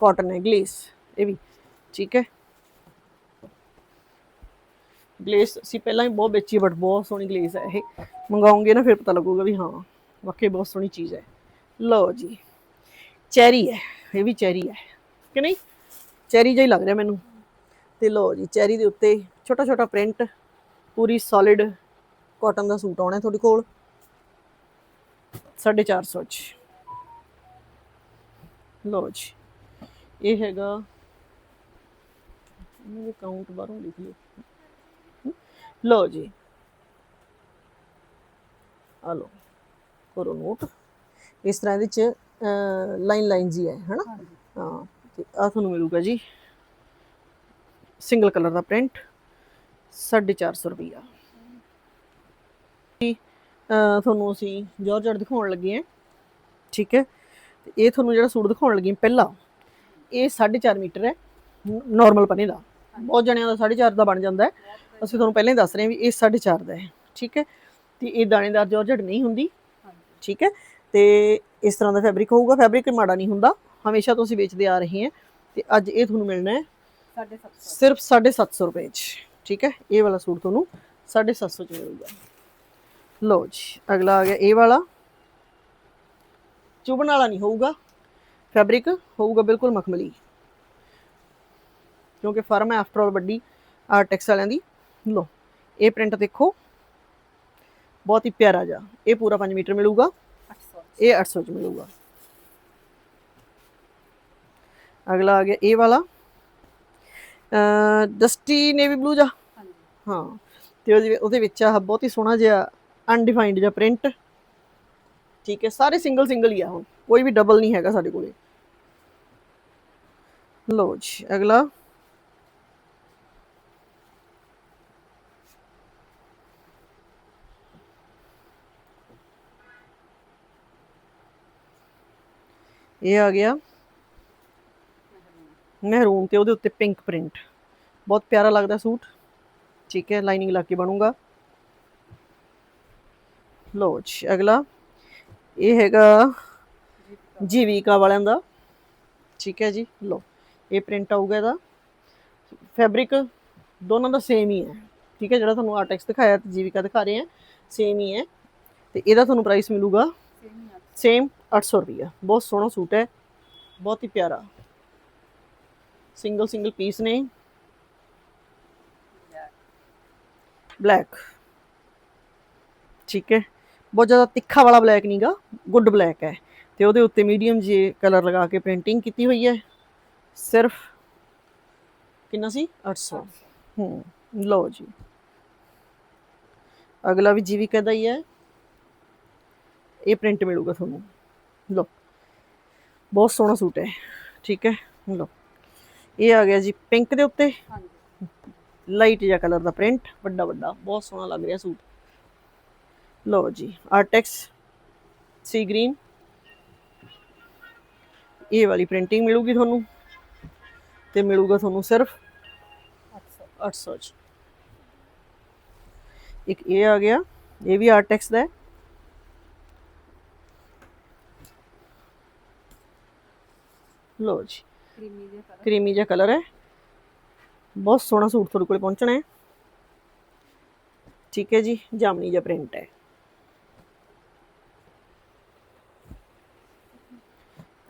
ਕਾਟਨ ਹੈ ਗਲੇਸ ਇਹ ਵੀ। ਠੀਕ ਹੈ। ਗਲੇਸ ਅਸੀਂ ਪਹਿਲਾਂ ਹੀ ਬਹੁਤ ਵੇਚੀ ਬਟ ਬਹੁਤ ਸੋਹਣੀ ਗਲੇਸ ਹੈ ਇਹ। ਮੰਗਾਉਂਗੇ ਨਾ, ਫਿਰ ਪਤਾ ਲੱਗੂਗਾ ਵੀ ਹਾਂ, ਵਾਕਈ ਬਹੁਤ ਸੋਹਣੀ ਚੀਜ਼ ਹੈ। ਲਓ ਜੀ, ਚੈਰੀ ਹੈ, ਇਹ ਵੀ ਚੈਰੀ ਹੈ। ਕਿ ਨਹੀਂ? ਚੈਰੀ ਜਿਹਾ ਹੀ ਲੱਗ ਰਿਹਾ ਮੈਨੂੰ। ਤੇ ਲਓ ਜੀ, ਚੈਰੀ ਦੇ ਉੱਤੇ ਛੋਟਾ ਛੋਟਾ ਪ੍ਰਿੰਟ, ਪੂਰੀ ਸੋਲਿਡ ਕਾਟਨ ਦਾ ਸੂਟ ਆਉਣਾ ਤੁਹਾਡੇ ਕੋਲ। 450 ਚ। ਲਓ ਜੀ, ਇਹ ਹੈਗਾ, ਇਹਨੂੰ ਕਾਊਂਟ ਬਾਹਰੋਂ ਲਿਖ ਲਿਓ। ਲਓ ਜੀ। ਆ ਲਓ ਕਰੋ ਨੋਟ। ਇਸ ਤਰ੍ਹਾਂ ਇਹਦੇ ਚ ਲਾਈਨ ਲਾਈਨਸ ਹੀ ਹੈ ਹਨਾ? ਹਾਂ ਤੇ ਆ ਤੁਹਾਨੂੰ ਮਿਲੂਗਾ ਜੀ। ਸਿੰਗਲ ਕਲਰ ਦਾ ਪ੍ਰਿੰਟ 450 ਰੁਪਈਆ। ਜੀ ਅਹ ਤੁਹਾਨੂੰ ਅਸੀਂ ਜਾਰਜਟ ਦਿਖਾਉਣ ਲੱਗੇ ਹਾਂ ਠੀਕ ਹੈ? ਇਹ ਤੁਹਾਨੂੰ ਜਿਹੜਾ ਸੂਟ ਦਿਖਾਉਣ ਲੱਗੀ ਪਹਿਲਾਂ ਇਹ 4.5 ਮੀਟਰ ਹੈ ਨਾਰਮਲ ਪਨੇ ਦਾ। ਬਹੁਤ ਜਣਿਆਂ ਦਾ 4.5 ਦਾ ਬਣ ਜਾਂਦਾ ਹੈ। ਅਸੀਂ ਤੁਹਾਨੂੰ ਪਹਿਲਾਂ ਹੀ ਦੱਸ ਰਹੇ ਹਾਂ ਵੀ ਇਹ 4.5 ਦਾ ਹੈ ਠੀਕ ਹੈ? ਤੇ ਇਹ ਦਾਣੇਦਾਰ ਜਾਰਜਟ ਨਹੀਂ ਹੁੰਦੀ ਠੀਕ ਹੈ? ਤੇ ਇਸ ਤਰ੍ਹਾਂ ਦਾ ਫੈਬਰਿਕ ਹੋਊਗਾ ਫੈਬਰਿਕ ਮਾੜਾ ਨਹੀਂ ਹੁੰਦਾ ਹਮੇਸ਼ਾ ਤੋਂ ਅਸੀਂ ਵੇਚਦੇ ਆ ਰਹੇ ਹਾਂ ਤੇ ਅੱਜ ਇਹ ਤੁਹਾਨੂੰ ਮਿਲਣਾ ਹੈ 750 ਸਿਰਫ 750 ਰੁਪਏ ਚ ਠੀਕ ਹੈ? ਇਹ ਵਾਲਾ ਸੂਟ ਤੁਹਾਨੂੰ 750 ਚ ਮਿਲੂਗਾ ਲਓ ਜੀ ਅਗਲਾ ਆ ਗਿਆ ਇਹ ਵਾਲਾ। ਚੁਬਣ ਵਾਲਾ ਨਹੀਂ ਹੋਊਗਾ ਫੈਬਰਿਕ ਹੋਊਗਾ ਬਿਲਕੁਲ ਮਖਮਲੀ। ਕਿਉਂਕਿ ਫਰਮ ਹੈ ਆਫਟਰ ਆਲ ਵੱਡੀ ਆਰਟੈਕਸ ਵਾਲਿਆਂ ਦੀ। ਲਓ ਇਹ ਪ੍ਰਿੰਟ ਦੇਖੋ। ਬਹੁਤ ਹੀ ਪਿਆਰਾ ਜਾ ਇਹ ਪੂਰਾ 5 ਮੀਟਰ ਮਿਲੂਗਾ। 800 ਇਹ 800 ਚ ਮਿਲੂਗਾ। ਅਗਲਾ ਆ ਗਿਆ ਇਹ ਵਾਲਾ। ਡਸਟੀ ਨੇਵੀ ਬਲੂ ਜਾ ਹਾਂ। ਤੇ ਉਹਦੇ ਉਹਦੇ ਵਿੱਚ ਆ ਬਹੁਤ ਹੀ ਸੋਹਣਾ ਜਿਹਾ ਅਨਡਿਫਾਈਨਡ ਜਿਹਾ ਪ੍ਰਿੰਟ ਠੀਕ ਹੈ ਸਾਰੇ ਸਿੰਗਲ ਸਿੰਗਲ ਹੀ ਆ ਹੁਣ। ਕੋਈ ਵੀ ਡਬਲ ਨਹੀਂ ਹੈਗਾ ਸਾਡੇ ਕੋਲੇ। ਲਓ ਜੀ ਅਗਲਾ। ਇਹ ਆ ਗਿਆ। ਮਹਿਰੂਨ ਤੇ ਉਹਦੇ ਉੱਤੇ ਪਿੰਕ ਪ੍ਰਿੰਟ ਬਹੁਤ ਪਿਆਰਾ ਲੱਗਦਾ ਸੂਟ। ਠੀਕ ਹੈ ਲਾਈਨਿੰਗ ਲਾ ਕੇ ਬਣੂਗਾ। ਲਓ ਜੀ ਅਗਲਾ। ਇਹ ਹੈਗਾ ਜੀਵਿਕਾ ਵਾਲਿਆਂ ਦਾ। ਠੀਕ ਹੈ ਜੀ ਲਓ ਇਹ ਪ੍ਰਿੰਟ ਆਊਗਾ ਇਹਦਾ। ਫੈਬਰਿਕ ਦੋਨਾਂ ਦਾ ਸੇਮ ਹੀ ਹੈ। ਠੀਕ ਹੈ ਜਿਹੜਾ ਤੁਹਾਨੂੰ ਆਰਟੈਕਸ ਦਿਖਾਇਆ ਤੇ ਜੀਵਿਕਾ ਦਿਖਾ ਰਹੇ ਆ ਸੇਮ ਹੀ ਹੈ। ਤੇ ਇਹਦਾ ਤੁਹਾਨੂੰ ਪ੍ਰਾਈਸ ਮਿਲੂਗਾ। ਸੇਮ 800 ਰੁਪਈਆ। ਬਹੁਤ ਸੋਹਣਾ ਸੂਟ ਹੈ, ਬਹੁਤ ਹੀ ਪਿਆਰਾ। ਸਿੰਗਲ ਸਿੰਗਲ ਪੀਸ ਨੇ। ਬਲੈਕ ਠੀਕ ਹੈ। ਬਹੁਤ ਜ਼ਿਆਦਾ ਤਿੱਖਾ ਵਾਲਾ ਬਲੈਕ ਨਹੀਂਗਾ ਗੁੱਡ ਬਲੈਕ ਹੈ। ਤੇ ਉਹਦੇ ਉੱਤੇ ਮੀਡੀਅਮ ਜੇ ਕਲਰ ਲਗਾ ਕੇ ਪ੍ਰਿੰਟਿੰਗ ਕੀਤੀ ਹੋਈ ਹੈ। ਸਿਰਫ ਕਿੰਨਾ ਸੀ? 800 ਹੂੰ, ਲਓ ਜੀ। ਅਗਲਾ ਵੀ ਜੀਵਿਕਾ ਦਾ ਹੀ ਹੈ, ਇਹ ਪ੍ਰਿੰਟ ਮਿਲੂਗਾ ਤੁਹਾਨੂੰ। ਲਓ। ਬਹੁਤ ਸੋਹਣਾ ਸੂਟ ਹੈ। ਠੀਕ ਹੈ। ਲਓ। ਇਹ ਆ ਗਿਆ ਜੀ ਪਿੰਕ ਦੇ ਉੱਤੇ। ਹਾਂਜੀ। ਲਾਈਟ ਜਿਹਾ ਕਲਰ ਦਾ ਪ੍ਰਿੰਟ ਵੱਡਾ ਵੱਡਾ ਬਹੁਤ ਸੋਹਣਾ ਲੱਗ ਰਿਹਾ ਸੂਟ। ਲਓ ਜੀ ਆਰਟੈਕਸ ਸੀ ਗ੍ਰੀਨ। ਇਹ ਵਾਲੀ ਪ੍ਰਿੰਟਿੰਗ ਮਿਲੂਗੀ ਤੁਹਾਨੂੰ। ਤੇ ਮਿਲੂਗਾ ਤੁਹਾਨੂੰ ਸਿਰਫ 800 800 ਚ। ਇੱਕ ਇਹ ਆ ਗਿਆ ਇਹ ਵੀ ਆਰਟੈਕਸ ਦਾ ਹੈ। ਲਓ ਜੀ। ਕ੍ਰੀਮੀ ਜਿਹਾ ਕਲਰ ਕਰੀਮੀ ਜਿਹਾ ਕਲਰ ਹੈ। ਬਹੁਤ ਸੋਹਣਾ ਸੂਟ ਤੁਹਾਡੇ ਕੋਲੇ ਪਹੁੰਚਣਾ ਹੈ। ਠੀਕ ਹੈ ਜੀ ਜਾਮਨੀ ਜਿਹਾ ਪ੍ਰਿੰਟ ਹੈ।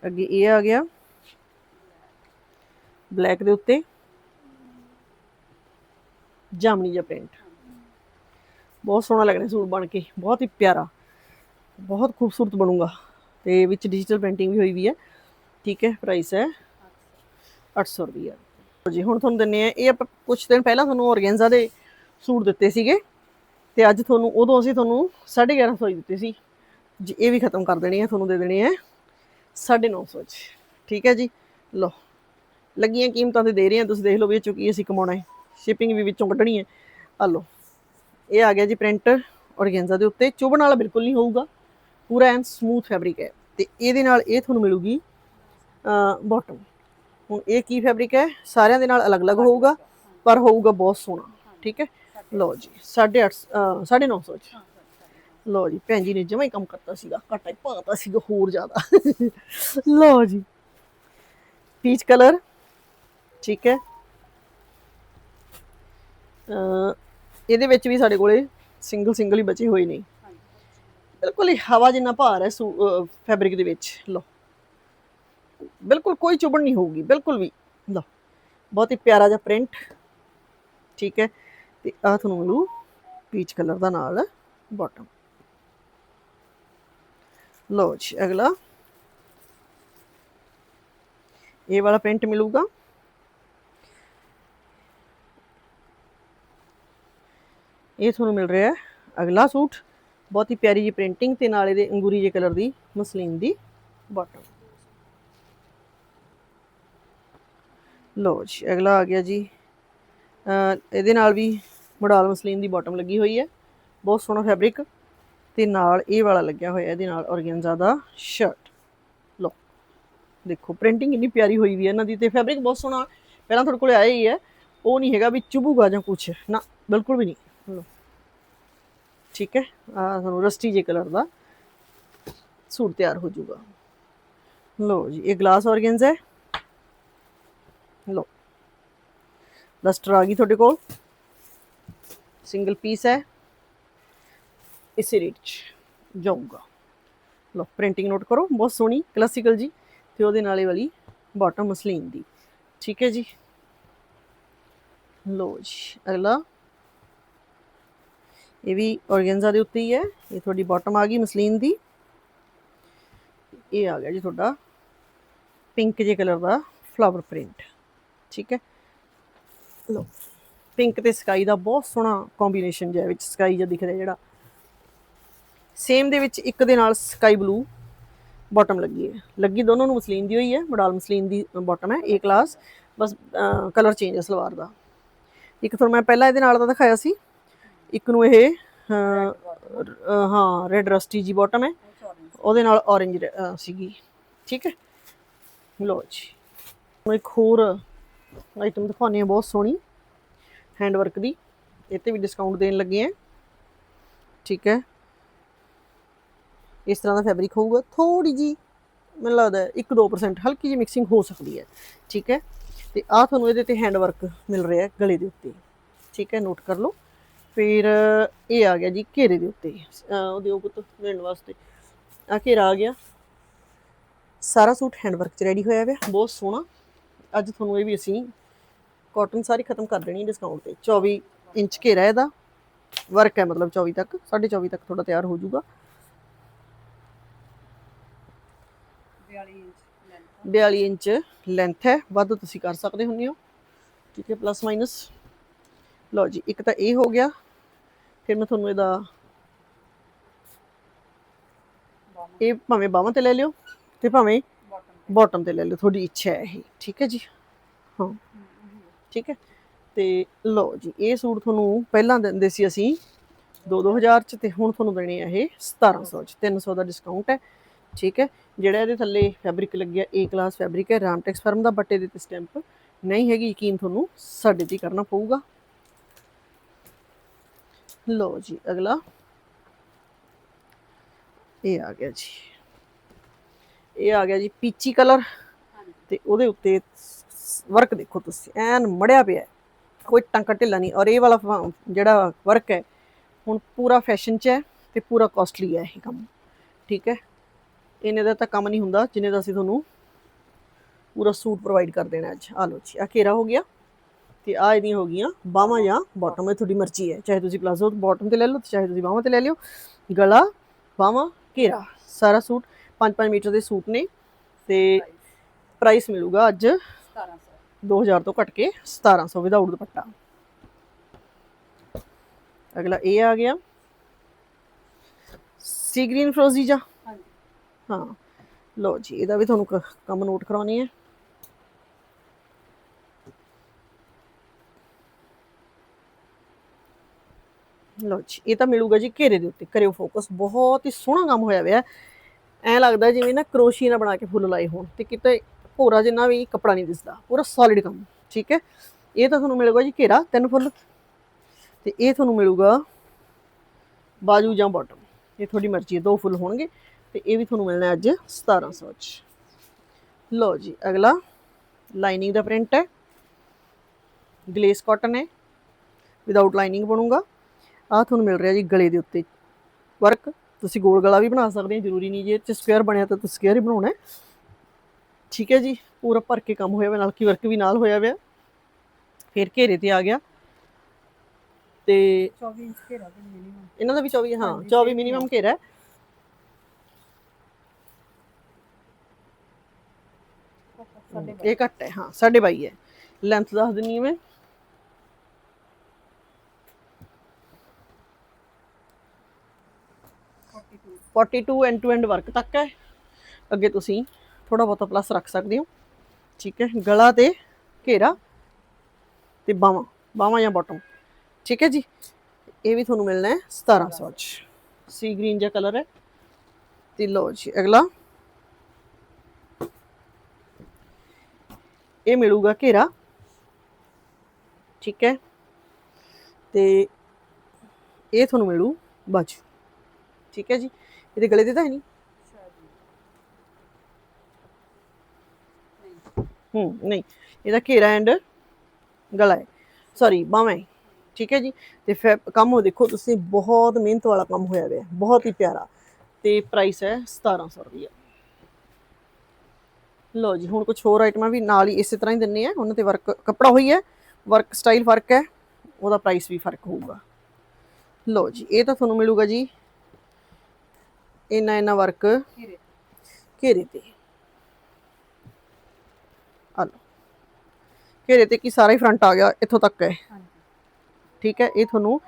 ਅੱਗੇ ਇਹ ਆ ਗਿਆ। ਬਲੈਕ ਦੇ ਉੱਤੇ। ਜਾਮਨੀ ਜਿਹਾ ਪ੍ਰਿੰਟ ਬਹੁਤ ਸੋਹਣਾ ਲੱਗ ਰਿਹਾ ਸੂਟ ਬਣ ਕੇ। ਬਹੁਤ ਹੀ ਪਿਆਰਾ। ਬਹੁਤ ਖੂਬਸੂਰਤ ਬਣੂਗਾ। ਤੇ ਵਿੱਚ ਡਿਜੀਟਲ ਪ੍ਰਿੰਟਿੰਗ ਵੀ ਹੋਈ ਵੀ ਹੈ। ਠੀਕ ਹੈ ਪ੍ਰਾਈਸ ਹੈ 800 ਰੁਪਈਆ। ਜੀ, ਹੁਣ ਤੁਹਾਨੂੰ ਦਿੰਨੇ ਆ, ਇਹ ਆਪਾਂ ਕੁਝ ਦਿਨ ਪਹਿਲਾਂ ਤੁਹਾਨੂੰ ਔਰਗੈਂਜ਼ਾ ਦੇ ਸੂਟ ਦਿੱਤੇ ਸੀਗੇ ਤੇ ਅੱਜ ਤੁਹਾਨੂੰ, ਉਦੋਂ ਅਸੀਂ ਤੁਹਾਨੂੰ 1150 ਹੀ ਦਿੱਤੇ ਸੀ। ਜੀ, ਇਹ ਵੀ ਖਤਮ ਕਰ ਦੇਣੇ ਹੈ ਤੁਹਾਨੂੰ ਦੇ ਦੇਣੇ ਆ 950 ਚ। ਠੀਕ ਹੈ ਜੀ? ਲਓ, ਲੱਗੀਆਂ ਕੀਮਤਾਂ ਤੇ ਦੇ ਰਹੇ ਹਾਂ ਤੁਸੀਂ ਦੇਖ ਲਓ ਵੀ ਇਹ ਚੋਂ ਕੀ ਅਸੀਂ ਕਮਾਉਣਾ ਹੈ। ਸ਼ਿਪਿੰਗ ਵੀ ਵਿੱਚੋਂ ਕੱਢਣੀ ਹੈ। ਆ ਲਓ, ਇਹ ਆ ਗਿਆ ਜੀ ਪ੍ਰਿੰਟ ਔਰਗੈਂਜ਼ਾ ਦੇ ਉੱਤੇ। ਚੁਭਣ ਵਾਲਾ ਬਿਲਕੁਲ ਨਹੀਂ ਹੋਊਗਾ, ਪੂਰਾ ਐਨ ਸਮੂਥ ਫੈਬਰਿਕ ਹੈ ਤੇ ਇਹਦੇ ਨਾਲ ਇਹ ਤੁਹਾਨੂੰ ਮਿਲੂਗੀ ਬਾਟਮ ਹੁਣ ਇਹ ਕੀ ਫੈਬਰਿਕ ਹੈ? ਸਾਰਿਆਂ ਦੇ ਨਾਲ ਅਲੱਗ-ਅਲੱਗ ਹੋਊਗਾ, ਪਰ ਹੋਊਗਾ ਬਹੁਤ ਸੋਹਣਾ। ਠੀਕ ਹੈ? ਲਓ ਜੀ 850 950 ਚ ਲਓ ਜੀ, ਭੈਣ ਜੀ ਨੇ ਜਮਾ ਹੀ ਕੰਮ ਕਰਤਾ ਸੀਗਾ, ਘਟਾ ਹੀ ਪਾਤਾ ਸੀਗਾ ਹੋਰ ਜ਼ਿਆਦਾ। ਲਓ ਜੀ ਪੀਚ ਕਲਰ ਠੀਕ ਹੈ? ਇਹਦੇ ਵਿੱਚ ਵੀ ਸਾਡੇ ਕੋਲੇ ਸਿੰਗਲ ਸਿੰਗਲ ਹੀ ਬਚੇ ਹੋਏ ਨੇ। ਬਿਲਕੁਲ ਹੀ ਹਵਾ ਜਿੰਨਾ ਭਾਰ ਹੈ ਫੈਬਰਿਕ ਦੇ ਵਿੱਚ। ਲਓ। ਬਿਲਕੁਲ ਕੋਈ ਚੁਭਣ ਨਹੀਂ ਹੋਊਗੀ, ਬਿਲਕੁਲ ਵੀ। ਲਓ, ਬਹੁਤ ਹੀ ਪਿਆਰਾ ਜਿਹਾ ਪ੍ਰਿੰਟ ਠੀਕ ਹੈ, ਤੇ ਆ ਤੁਹਾਨੂੰ ਮਿਲੂ ਪੀਚ ਕਲਰ ਦਾ ਨਾਲ ਬਾਟਮ ਲਓ ਜੀ, ਅਗਲਾ। ਇਹ ਵਾਲਾ ਪ੍ਰਿੰਟ ਮਿਲੂਗਾ। ਇਹ ਤੁਹਾਨੂੰ ਮਿਲ ਰਿਹਾ ਹੈ, ਅਗਲਾ ਸੂਟ। ਬਹੁਤ ਹੀ ਪਿਆਰੀ ਜੀ ਪ੍ਰਿੰਟਿੰਗ ਤੇ ਨਾਲ ਇਹਦੇ ਅੰਗੂਰੀ ਜੇ ਕਲਰ ਦੀ, ਮਸਲੀਨ ਦੀ ਬਾਟਮ ਲਓ ਜੀ, ਅਗਲਾ ਆ ਗਿਆ ਜੀ। ਇਹਦੇ ਨਾਲ ਵੀ ਮੋਡਲ ਮਸਲੀਨ ਦੀ ਬਾਟਮ ਲੱਗੀ ਹੋਈ ਹੈ। ਬਹੁਤ ਸੋਹਣਾ ਫੈਬਰਿਕ ਤੇ ਨਾਲ ਇਹ ਵਾਲਾ ਲੱਗਿਆ ਹੋਇਆ, ਇਹਦੇ ਨਾਲ ਔਰਗੈਂਜ਼ਾ ਦਾ ਸ਼ਰਟ ਲਓ, ਦੇਖੋ ਪ੍ਰਿੰਟਿੰਗ ਇੰਨੀ ਪਿਆਰੀ ਹੋਈ ਵੀ ਹੈ ਇਹਨਾਂ ਦੀ ਤੇ ਫੈਬਰਿਕ ਬਹੁਤ ਸੋਹਣਾ ਪਹਿਲਾਂ ਤੁਹਾਡੇ ਕੋਲ ਆਇਆ ਹੀ ਹੈ। ਉਹ ਨਹੀਂ ਹੈਗਾ ਵੀ ਚੁਭੂਗਾ ਜਾਂ ਕੁਛ। ਨਾ, ਬਿਲਕੁਲ ਵੀ ਨਹੀਂ। ਲਓ, ਠੀਕ ਹੈ ਆ ਤੁਹਾਨੂੰ ਰਸਟੀ ਜੇ ਕਲਰ ਦਾ ਸੂਟ ਤਿਆਰ ਹੋ ਜਾਊਗਾ। ਲਓ ਜੀ, ਇਹ ਗਲਾਸ ਔਰਗੈਂਜ਼ਾ ਹੈ। ਲਓ। ਲਸਟਰ ਆ ਗਈ ਤੁਹਾਡੇ ਕੋਲ। ਸਿੰਗਲ ਪੀਸ ਹੈ। ਇਸੇ ਰੇਟ 'ਚ ਜਾਊਗਾ। ਲਓ ਪ੍ਰਿੰਟਿੰਗ ਨੋਟ ਕਰੋ। ਬਹੁਤ ਸੋਹਣੀ ਕਲਾਸੀਕਲ ਜੀ। ਤੇ ਉਹਦੇ ਨਾਲੇ ਵਾਲੀ ਬਾਟਮ ਮਸਲੀਨ ਦੀ। ਠੀਕ ਹੈ ਜੀ। ਲਓ ਜੀ, ਅਗਲਾ। ਇਹ ਵੀ ਔਰਗੈਂਜ਼ਾ ਦੇ ਉੱਤੇ ਹੀ ਹੈ। ਇਹ ਤੁਹਾਡੀ ਬਾਟਮ ਆ ਗਈ ਮਸਲੀਨ ਦੀ। ਇਹ ਆ ਗਿਆ ਜੀ ਤੁਹਾਡਾ ਪਿੰਕ ਜੇ ਕਲਰ ਦਾ ਫਲਾਵਰ ਪ੍ਰਿੰਟ ਠੀਕ ਹੈ। ਲਓ ਪਿੰਕ ਤੇ ਸਕਾਈ ਦਾ ਬਹੁਤ ਸੋਹਣਾ ਕੰਬੀਨੇਸ਼ਨ ਜਿਹਾ ਵਿੱਚ ਸਕਾਈ ਜਿਹਾ ਦਿਖ ਰਿਹਾ ਜਿਹੜਾ। ਸੇਮ ਦੇ ਵਿੱਚ ਇੱਕ ਦੇ ਨਾਲ ਸਕਾਈ ਬਲੂ ਬਾਟਮ ਲੱਗੀ ਹੈ। ਲੱਗੀ ਦੋਨੋਂ ਨੂੰ ਮਸਲੀਨ ਦੀ ਹੋਈ ਹੈ, ਮੋਡਲ ਮਸਲੀਨ ਦੀ ਬਾਟਮ ਹੈ ਏ ਕਲਾਸ ਬਸ ਕਲਰ ਚੇਂਜ ਹੈ ਸਲਵਾਰ ਦਾ। ਇੱਕ ਤੁਹਾਨੂੰ ਮੈਂ ਪਹਿਲਾਂ ਇਹਦੇ ਨਾਲ ਦਾ ਦਿਖਾਇਆ ਸੀ। ਇੱਕ ਨੂੰ ਇਹ ਹਾਂ ਰੈਡ ਰਸਟੀ ਜੀ ਬਾਟਮ ਹੈ। ਉਹਦੇ ਨਾਲ orange ਸੀਗੀ। ਠੀਕ ਹੈ। ਲੋ ਜੀ। ਇੱਕ ਹੋਰ ਆਈਟਮ ਦਿਖਾਉਣੀ ਹੈ, ਬਹੁਤ ਸੋਹਣੀ ਹੈਂਡ ਵਰਕ ਦੀ। ਇਹ ਤੇ ਵੀ ਡਿਸਕਾਊਂਟ ਦੇਣ ਲੱਗੇ ਆ ਠੀਕ ਹੈ। ਇਸ ਤਰ੍ਹਾਂ ਦਾ ਫੈਬਰਿਕ ਹੋਊਗਾ। ਥੋੜੀ ਜੀ ਮੈਨੂੰ ਲੱਗਦਾ 1-2% ਹਲਕੀ ਜੀ ਮਿਕਸਿੰਗ ਹੋ ਸਕਦੀ ਹੈ। ਠੀਕ ਹੈ। ਤੇ ਆ ਤੁਹਾਨੂੰ ਇਹਦੇ ਤੇ ਹੈਂਡ ਵਰਕ ਮਿਲ ਰਿਹਾ ਗਲੇ ਦੇ ਉੱਤੇ। ਠੀਕ ਹੈ ਨੋਟ ਕਰ ਲਓ। ਫਿਰ ਇਹ ਆ ਗਿਆ ਜੀ, ਘੇਰੇ ਦੇ ਉੱਤੇ। ਉਹਦੇ ਉਹ ਪੁੱਤ, ਲੈਣ ਵਾਸਤੇ। ਆ ਘੇਰਾ ਆ ਗਿਆ। ਸਾਰਾ ਸੂਟ ਹੈਂਡ ਵਰਕ ਚ ਰੈਡੀ ਹੋਇਆ ਹੋਇਆ ਬਹੁਤ ਸੋਹਣਾ। ਅੱਜ ਤੁਹਾਨੂੰ ਇਹ ਵੀ ਅਸੀਂ ਕਾਟਨ ਸਾਰੀ ਖਤਮ ਕਰ ਦੇਣੀ ਡਿਸਕਾਊਂਟ ਤੇ। 24 ਇੰਚ ਘੇਰਾ ਇਹਦਾ। ਵਰਕ ਹੈ ਮਤਲਬ 24 ਤੱਕ 24.5 ਤੱਕ ਤੁਹਾਡਾ ਤਿਆਰ ਹੋ ਜਾਊਗਾ। 42 ਇੰਚ ਲੈਂਥ 42 ਇੰਚ ਲੈਂਥ ਹੈ ਵੱਧ ਤੁਸੀਂ ਕਰ ਸਕਦੇ ਹੁੰਦੇ ਹੋ। ਠੀਕ ਹੈ ਪਲੱਸ ਮਾਈਨਸ ਲਓ ਜੀ ਇੱਕ ਤਾਂ ਇਹ ਹੋ ਗਿਆ। ਫਿਰ ਮੈਂ ਤੁਹਾਨੂੰ ਇਹਦਾ ਇਹ ਭਾਵੇਂ ਬਾਹਾਂ ਤੇ ਲੈ ਲਿਓ ਤੇ ਭਾਵੇਂ ਬਾਟਮ ਤੇ ਲੈ ਲਓ, ਤੁਹਾਡੀ ਇੱਛਾ ਹੈ ਇਹ, ਠੀਕ ਹੈ ਜੀ? ਹਾਂ। ਠੀਕ ਹੈ? ਤੇ ਲਓ ਜੀ, ਇਹ ਸੂਟ ਤੁਹਾਨੂੰ ਪਹਿਲਾਂ ਦਿੰਦੇ ਸੀ ਅਸੀਂ 2-2000 ਚ ਤੇ ਹੁਣ ਤੁਹਾਨੂੰ ਦੇਣੇ ਆ ਇਹ 1700 ਚ 300 ਦਾ ਡਿਸਕਾਊਂਟ ਹੈ, ਠੀਕ ਹੈ? ਜਿਹੜਾ ਇਹਦੇ ਥੱਲੇ ਫੈਬਰਿਕ ਲੱਗਿਆ ਏ ਕਲਾਸ ਫੈਬਰਿਕ ਹੈ ਰਾਮਟੈਕਸ ਫਰਮ ਦਾ ਬੱਟੇ ਦੇ ਤੇ ਸਟੈਂਪ ਨਹੀਂ ਹੈਗੀ ਯਕੀਨ ਤੁਹਾਨੂੰ, ਸਾਡੇ ਤੇ ਹੀ ਕਰਨਾ ਪਊਗਾ। ਲਓ ਜੀ, ਅਗਲਾ। ਇਹ ਆ ਗਿਆ ਜੀ। ਇਹ ਆ ਗਿਆ ਜੀ ਪੀਚੀ ਕਲਰ। ਤੇ ਉਹਦੇ ਉੱਤੇ ਵਰਕ ਦੇਖੋ ਤੁਸੀਂ ਐਨ ਮੜਿਆ ਪਿਆ। ਕੋਈ ਟਾਂਕਾ ਢਿੱਲਾ ਨਹੀਂ ਔਰ ਇਹ ਵਾਲਾ ਜਿਹੜਾ ਵਰਕ ਹੈ ਹੁਣ ਪੂਰਾ ਫੈਸ਼ਨ 'ਚ ਹੈ ਤੇ ਪੂਰਾ ਕਾਸਟਲੀ ਹੈ ਇਹ ਕੰਮ। ਠੀਕ ਹੈ? ਇਹਨੇ ਦਾ ਤਾਂ ਕੰਮ ਨਹੀਂ ਹੁੰਦਾ ਜਿੰਨੇ ਦਾ ਅਸੀਂ ਤੁਹਾਨੂੰ ਪੂਰਾ ਸੂਟ ਪ੍ਰੋਵਾਈਡ ਕਰ ਦੇਣਾ ਅੱਜ। ਆ ਲਓ ਜੀ ਆ ਘੇਰਾ ਹੋ ਗਿਆ ਤੇ ਆ ਇਹਦੀਆਂ ਹੋ ਗਈਆਂ ਬਾਹਾਂ ਜਾਂ ਬਾਟਮ ਇਹ ਤੁਹਾਡੀ ਮਰਜ਼ੀ ਹੈ। ਚਾਹੇ ਤੁਸੀਂ ਪਲਾਜ਼ੋ ਬਾਟਮ ਤੇ ਲੈ ਲਓ ਚਾਹੇ ਤੁਸੀਂ ਬਾਹਾਂ ਤੇ ਲੈ ਲਿਓ। ਗਲਾ ਬਾਹਾਂ ਘੇਰਾ ਸਾਰਾ ਸੂਟ। 5-5 ਮੀਟਰ ਦੇ ਸੂਟ ਨੇ ਤੇ ਪ੍ਰਾਈਸ ਮਿਲੂਗਾ ਅੱਜ 1700 2000 ਤੋਂ ਘਟ ਕੇ 1700 ਵਿਦਆਊਟ ਦੁਪੱਟਾ। ਅਗਲਾ ਇਹ ਆ ਗਿਆ। ਸੀ ਗ੍ਰੀਨ ਫਰੋਜ਼ੀ ਜਾ ਹਾਂਜੀ। ਹਾਂ। ਲਓ ਜੀ ਇਹਦਾ ਵੀ ਤੁਹਾਨੂੰ ਕੰਮ ਨੋਟ ਕਰਾਉਣੀ ਹੈ ਲਓ ਜੀ ਇਹ ਤਾਂ ਮਿਲੂਗਾ ਜੀ ਘੇਰੇ ਦੇ ਉੱਤੇ ਕਰਿਓ ਫੋਕਸ ਬਹੁਤ ਹੀ ਸੋਹਣਾ ਕੰਮ ਹੋਇਆ ਹੋਇਆ ਐ ਲੱਗਦਾ ਜਿਵੇਂ ਨਾ ਕਰੋਸ਼ੀ ਨਾਲ ਬਣਾ ਕੇ ਫੁੱਲ ਲਾਏ ਹੋਣ ਤੇ ਕਿਤੇ ਭੋਰਾ ਜਿੰਨਾ ਵੀ ਕੱਪੜਾ ਨਹੀਂ ਦਿਸਦਾ, ਪੂਰਾ ਸੋਲਿਡ ਕੰਮ, ਠੀਕ ਹੈ? ਇਹ ਤਾਂ ਤੁਹਾਨੂੰ ਮਿਲੂਗਾ ਜੀ ਘੇਰਾ, ਤਿੰਨ ਫੁੱਲ। ਤੇ ਇਹ ਤੁਹਾਨੂੰ ਮਿਲੂਗਾ ਬਾਜੂ ਜਾਂ ਬਾਟਮ ਇਹ ਤੁਹਾਡੀ ਮਰਜ਼ੀ ਹੈ, ਦੋ ਫੁੱਲ ਹੋਣਗੇ ਤੇ ਇਹ ਵੀ ਤੁਹਾਨੂੰ ਮਿਲਣਾ ਅੱਜ 1700 ਚ। ਲਓ ਜੀ, ਅਗਲਾ ਲਾਈਨਿੰਗ ਦਾ ਪ੍ਰਿੰਟ ਹੈ। ਗਲੇਸ ਕਾਟਨ ਹੈ। ਵਿਦਆਊਟ ਲਾਈਨਿੰਗ ਬਣੂਗਾ। ਆ ਤੁਹਾਨੂੰ ਮਿਲ ਰਿਹਾ ਜੀ ਗਲੇ ਦੇ ਉੱਤੇ ਵਰਕ ਤੁਸੀਂ ਗੋਲ ਗਲਾ ਵੀ ਬਣਾ ਸਕਦੇ ਹੋ ਜ਼ਰੂਰੀ ਨਹੀਂ ਜੇ ਚ ਸਕੁਅਰ ਬਣਿਆ ਤਾਂ ਤੁਸੀਂ ਸਕੁਅਰ ਹੀ ਬਣਾਉਣਾ ਹੈ। ਠੀਕ ਹੈ ਜੀ ਪੂਰਾ ਭਰ ਕੇ ਕੰਮ ਹੋਇਆ ਹੋਇਆ ਨਾਲ ਕੀ ਵਰਕ ਵੀ ਨਾਲ ਹੋਇਆ ਹੋਇਆ ਫਿਰ ਘੇਰੇ ਤੇ ਆ ਗਿਆ। ਤੇ 24 ਇੰਚ ਘੇਰਾ ਤੇ ਮਿਨੀਮਮ ਇਹਨਾਂ ਦਾ ਵੀ 24 ਹਾਂ ਹਾਂਜੀ, 24 same ਮਿਨੀਮਮ ਘੇਰਾ ਹੈ। ਇਹ ਘੱਟ ਹੈ ਹਾਂ 22.5 ਹੈ। ਲੈਂਥ ਦੱਸ ਦਿੰਨੀ ਮੈਂ। 42 42 ਐਂਡ ਟੂ ਐਂਡ ਵਰਕ ਤੱਕ ਹੈ। ਅੱਗੇ ਤੁਸੀਂ ਥੋੜਾ ਬਹੁਤਾ ਪਲੱਸ ਰੱਖ ਸਕਦੇ ਹੋ। ਠੀਕ ਹੈ, ਗਲਾ ਤੇ ਘੇਰਾ ਤੇ ਬਾਹਾਂ ਬਾਹਾਂ ਜਾਂ ਬਾਟਮ ਠੀਕ ਹੈ ਜੀ, ਇਹ ਵੀ ਤੁਹਾਨੂੰ ਮਿਲਣਾ ਹੈ 1700 ਚ। ਸੀ ਗ੍ਰੀਨ ਜਿਹਾ ਕਲਰ ਹੈ। ਤੇ ਲਓ ਜੀ, ਅਗਲਾ। ਇਹ ਮਿਲੂਗਾ ਘੇਰਾ। ਠੀਕ ਹੈ, ਤੇ ਇਹ ਤੁਹਾਨੂੰ ਮਿਲੂ ਬਾਜੂ। ਠੀਕ ਹੈ ਜੀ ਇਹਦੇ ਗਲੇ ਤੇ ਤਾਂ ਹੈ ਨਹੀਂ। ਹੂੰ, ਨਹੀਂ, ਇਹਦਾ ਘੇਰਾ ਐਂਡ ਗਲਾ ਹੈ। ਸੌਰੀ ਬਾਹਾਂ ਠੀਕ ਹੈ ਜੀ? ਤੇ ਫਿਰ ਕੰਮ ਦੇਖੋ, ਤੁਸੀਂ ਬਹੁਤ ਮਿਹਨਤ ਵਾਲਾ ਕੰਮ ਹੋਇਆ ਹੋਇਆ ਬਹੁਤ ਹੀ ਪਿਆਰਾ। ਤੇ ਪ੍ਰਾਈਸ ਹੈ 1700 ਰੁਪਏ ਲਓ ਜੀ, ਹੁਣ ਕੁਝ ਹੋਰ ਆਈਟਮਾਂ ਵੀ ਨਾਲ ਹੀ ਇਸੇ ਤਰ੍ਹਾਂ ਹੀ ਦਿੰਨੇ ਆ। ਉਹਨਾਂ ਤੇ ਵਰਕ ਕੱਪੜਾ ਹੋਈ ਹੈ। ਵਰਕ ਸਟਾਈਲ ਫ਼ਰਕ ਹੈ। ਉਹਦਾ ਪ੍ਰਾਈਸ ਵੀ ਫ਼ਰਕ ਹੋਊਗਾ। ਲਓ ਜੀ, ਇਹ ਤਾਂ ਤੁਹਾਨੂੰ ਮਿਲੂਗਾ ਜੀ। ਇੰਨਾ ਇੰਨਾ ਵਰਕ ਘੇਰੇ ਤੇ। ਆ ਲਓ। ਘੇਰੇ ਤੇ ਕੀ ਸਾਰਾ ਹੀ ਫਰੰਟ ਆ ਗਿਆ ਇੱਥੋਂ ਤੱਕ ਹੈ। ਠੀਕ ਹੈ ਇਹ ਤੁਹਾਨੂੰ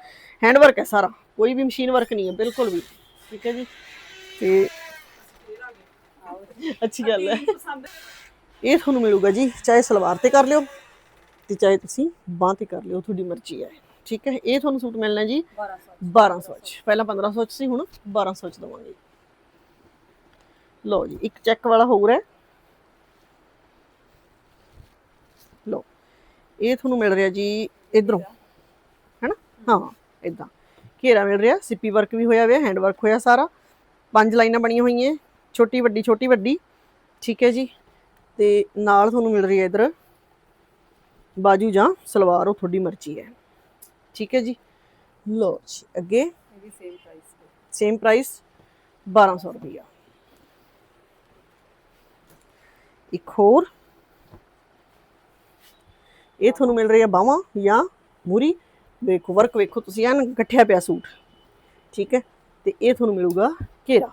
ਹੈਂਡ ਵਰਕ ਹੈ ਸਾਰਾ। ਕੋਈ ਵੀ ਮਸ਼ੀਨ ਵਰਕ ਨਹੀਂ ਹੈ ਬਿਲਕੁਲ ਵੀ। ਠੀਕ ਹੈ ਜੀ। ਤੇ ਅੱਛੀ ਗੱਲ ਹੈ। ਇਹ ਤੁਹਾਨੂੰ ਮਿਲੂਗਾ ਜੀ ਚਾਹੇ ਸਲਵਾਰ ਤੇ ਕਰ ਲਿਓ ਤੇ ਚਾਹੇ ਤੁਸੀਂ ਬਾਂਹ ਤੇ ਕਰ ਲਿਓ ਤੁਹਾਡੀ ਮਰਜ਼ੀ ਹੈ। ਠੀਕ ਹੈ ਇਹ ਤੁਹਾਨੂੰ ਸੂਟ ਮਿਲਣਾ ਜੀ 1200 1200 ਚ। ਪਹਿਲਾਂ 1500 ਚ ਸੀ ਹੁਣ 1200 ਚ ਦਵਾਂਗੇ। ਲਓ ਜੀ ਇੱਕ ਚੈੱਕ ਵਾਲਾ ਹੋਰ ਹੈ। ਲਓ ਇਹ ਤੁਹਾਨੂੰ ਮਿਲ ਰਿਹਾ ਜੀ ਇਧਰੋਂ ਹੈਨਾ ਹਾਂ ਇਦਾਂ। ਘੇਰਾ ਮਿਲ ਰਿਹਾ ਸਿੱਪੀ ਵਰਕ ਵੀ ਹੋਇਆ ਹੋਇਆ ਹੈਂਡ ਵਰਕ ਹੋਇਆ ਸਾਰਾ। ਪੰਜ ਲਾਈਨਾਂ ਬਣੀਆਂ ਹੋਈਆਂ ਛੋਟੀ ਵੱਡੀ ਛੋਟੀ ਵੱਡੀ। ਠੀਕ ਹੈ ਜੀ। ਤੇ ਨਾਲ ਤੁਹਾਨੂੰ ਮਿਲ ਰਹੀ ਹੈ ਇਧਰ ਬਾਜੂ ਜਾਂ ਸਲਵਾਰ ਉਹ ਤੁਹਾਡੀ ਮਰਜ਼ੀ ਹੈ। ਠੀਕ ਹੈ ਜੀ। ਜੀ ਅੱਗੇ। ਇਹ ਵੀ ਸੇਮ ਪ੍ਰਾਈਸ ਤੇ। ਸੇਮ ਪ੍ਰਾਈਸ 1200 ਰੁਪਇਆ ਇੱਕ ਹੋਰ। ਇਹ ਤੁਹਾਨੂੰ ਮਿਲ ਰਹੀ ਹੈ ਬਾਹਾਂ ਜਾਂ ਮੂਰੀ ਵੇਖੋ, ਵਰਕ ਵੇਖੋ ਤੁਸੀਂ, ਐਨ ਗੱਠਿਆ ਪਿਆ ਸੂਟ। ਠੀਕ ਹੈ? ਤੇ ਇਹ ਤੁਹਾਨੂੰ ਮਿਲੂਗਾ ਘੇਰਾ।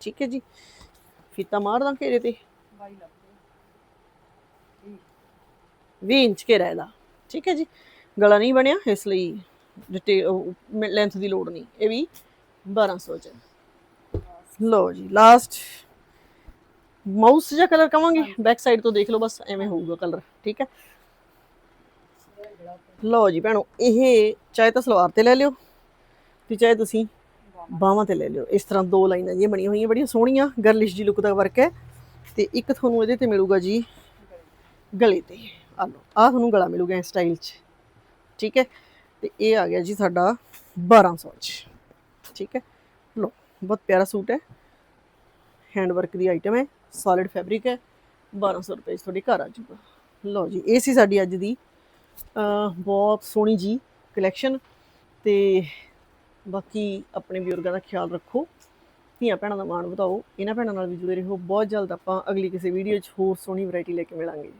ਠੀਕ ਹੈ ਜੀ? ਫੀਤਾ ਮਾਰਦਾ ਘੇਰੇ ਤੇ। ਬਾਈ 20 ਇੰਚ ਘੇਰਾ ਇਹਦਾ। ਠੀਕ ਹੈ ਜੀ? ਗਲਾ ਨਹੀਂ ਬਣਿਆ, ਇਸ ਲਈ ਡਿਟੇਲ ਲੈਂਥ ਦੀ ਲੋੜ ਨਹੀਂ। ਇਹ ਵੀ 1200 ਚ ਲਓ ਜੀ ਲਾਸਟ ਮਾਊਸ ਜਿਹਾ ਕਲਰ ਕਵਾਂਗੇ ਬੈਕ ਸਾਈਡ ਤੋਂ ਦੇਖ ਲਓ ਬਸ ਐਵੇਂ ਹੋਊਗਾ ਕਲਰ ਠੀਕ ਹੈ? ਲਓ ਜੀ ਭੈਣੋ ਇਹ ਚਾਹੇ ਤਾਂ ਸਲਵਾਰ ਤੇ ਲੈ ਲਿਓ ਤੇ ਚਾਹੇ ਤੁਸੀਂ ਬਾਹਾਂ ਤੇ ਲੈ ਲਿਓ। ਇਸ ਤਰ੍ਹਾਂ ਦੋ ਲਾਈਨਾਂ ਜਿਹੀਆਂ ਬਣੀਆਂ ਹੋਈਆਂ ਬੜੀਆਂ ਸੋਹਣੀਆਂ ਗਰਲਿਸ਼ ਜੀ ਲੁੱਕ ਦਾ ਵਰਕ ਹੈ। ਤੇ ਇੱਕ ਤੁਹਾਨੂੰ ਇਹਦੇ ਤੇ ਮਿਲੂਗਾ ਜੀ ਗਲੇ ਤੇ। ਆ ਲਓ ਆ ਤੁਹਾਨੂੰ ਗਲਾ ਮਿਲੂਗਾ ਇਸ ਸਟਾਈਲ 'ਚ ਠੀਕ ਹੈ? ਤੇ ਇਹ ਆ ਗਿਆ ਜੀ ਸਾਡਾ 1200 ਚ ਠੀਕ ਹੈ? ਲਓ ਬਹੁਤ ਪਿਆਰਾ ਸੂਟ ਹੈ। ਹੈਂਡ ਵਰਕ ਦੀ ਆਈਟਮ ਹੈ। ਸੋਲਿਡ ਫੈਬਰਿਕ ਹੈ। 1200 ਰੁਪਏ 'ਚ ਤੁਹਾਡੇ ਘਰ ਆ ਜਾਊਗਾ। ਲਓ ਜੀ, ਇਹ ਸੀ ਸਾਡੀ ਅੱਜ ਦੀ ਬਹੁਤ ਸੋਹਣੀ ਜੀ ਕਲੈਕਸ਼ਨ ਤੇ ਬਾਕੀ ਆਪਣੇ ਬਜ਼ੁਰਗਾਂ ਦਾ ਖਿਆਲ ਰੱਖੋ। ਧੀਆਂ ਭੈਣਾਂ ਦਾ ਮਾਣ ਵਧਾਓ। ਇਹਨਾਂ ਭੈਣਾਂ ਨਾਲ ਵੀ ਜੁੜੇ ਰਹੋ। ਬਹੁਤ ਜਲਦ ਆਪਾਂ ਅਗਲੀ ਕਿਸੇ ਵੀਡੀਓ 'ਚ ਹੋਰ ਸੋਹਣੀ ਵੈਰਾਈਟੀ ਲੈ ਕੇ ਮਿਲਾਂਗੇ।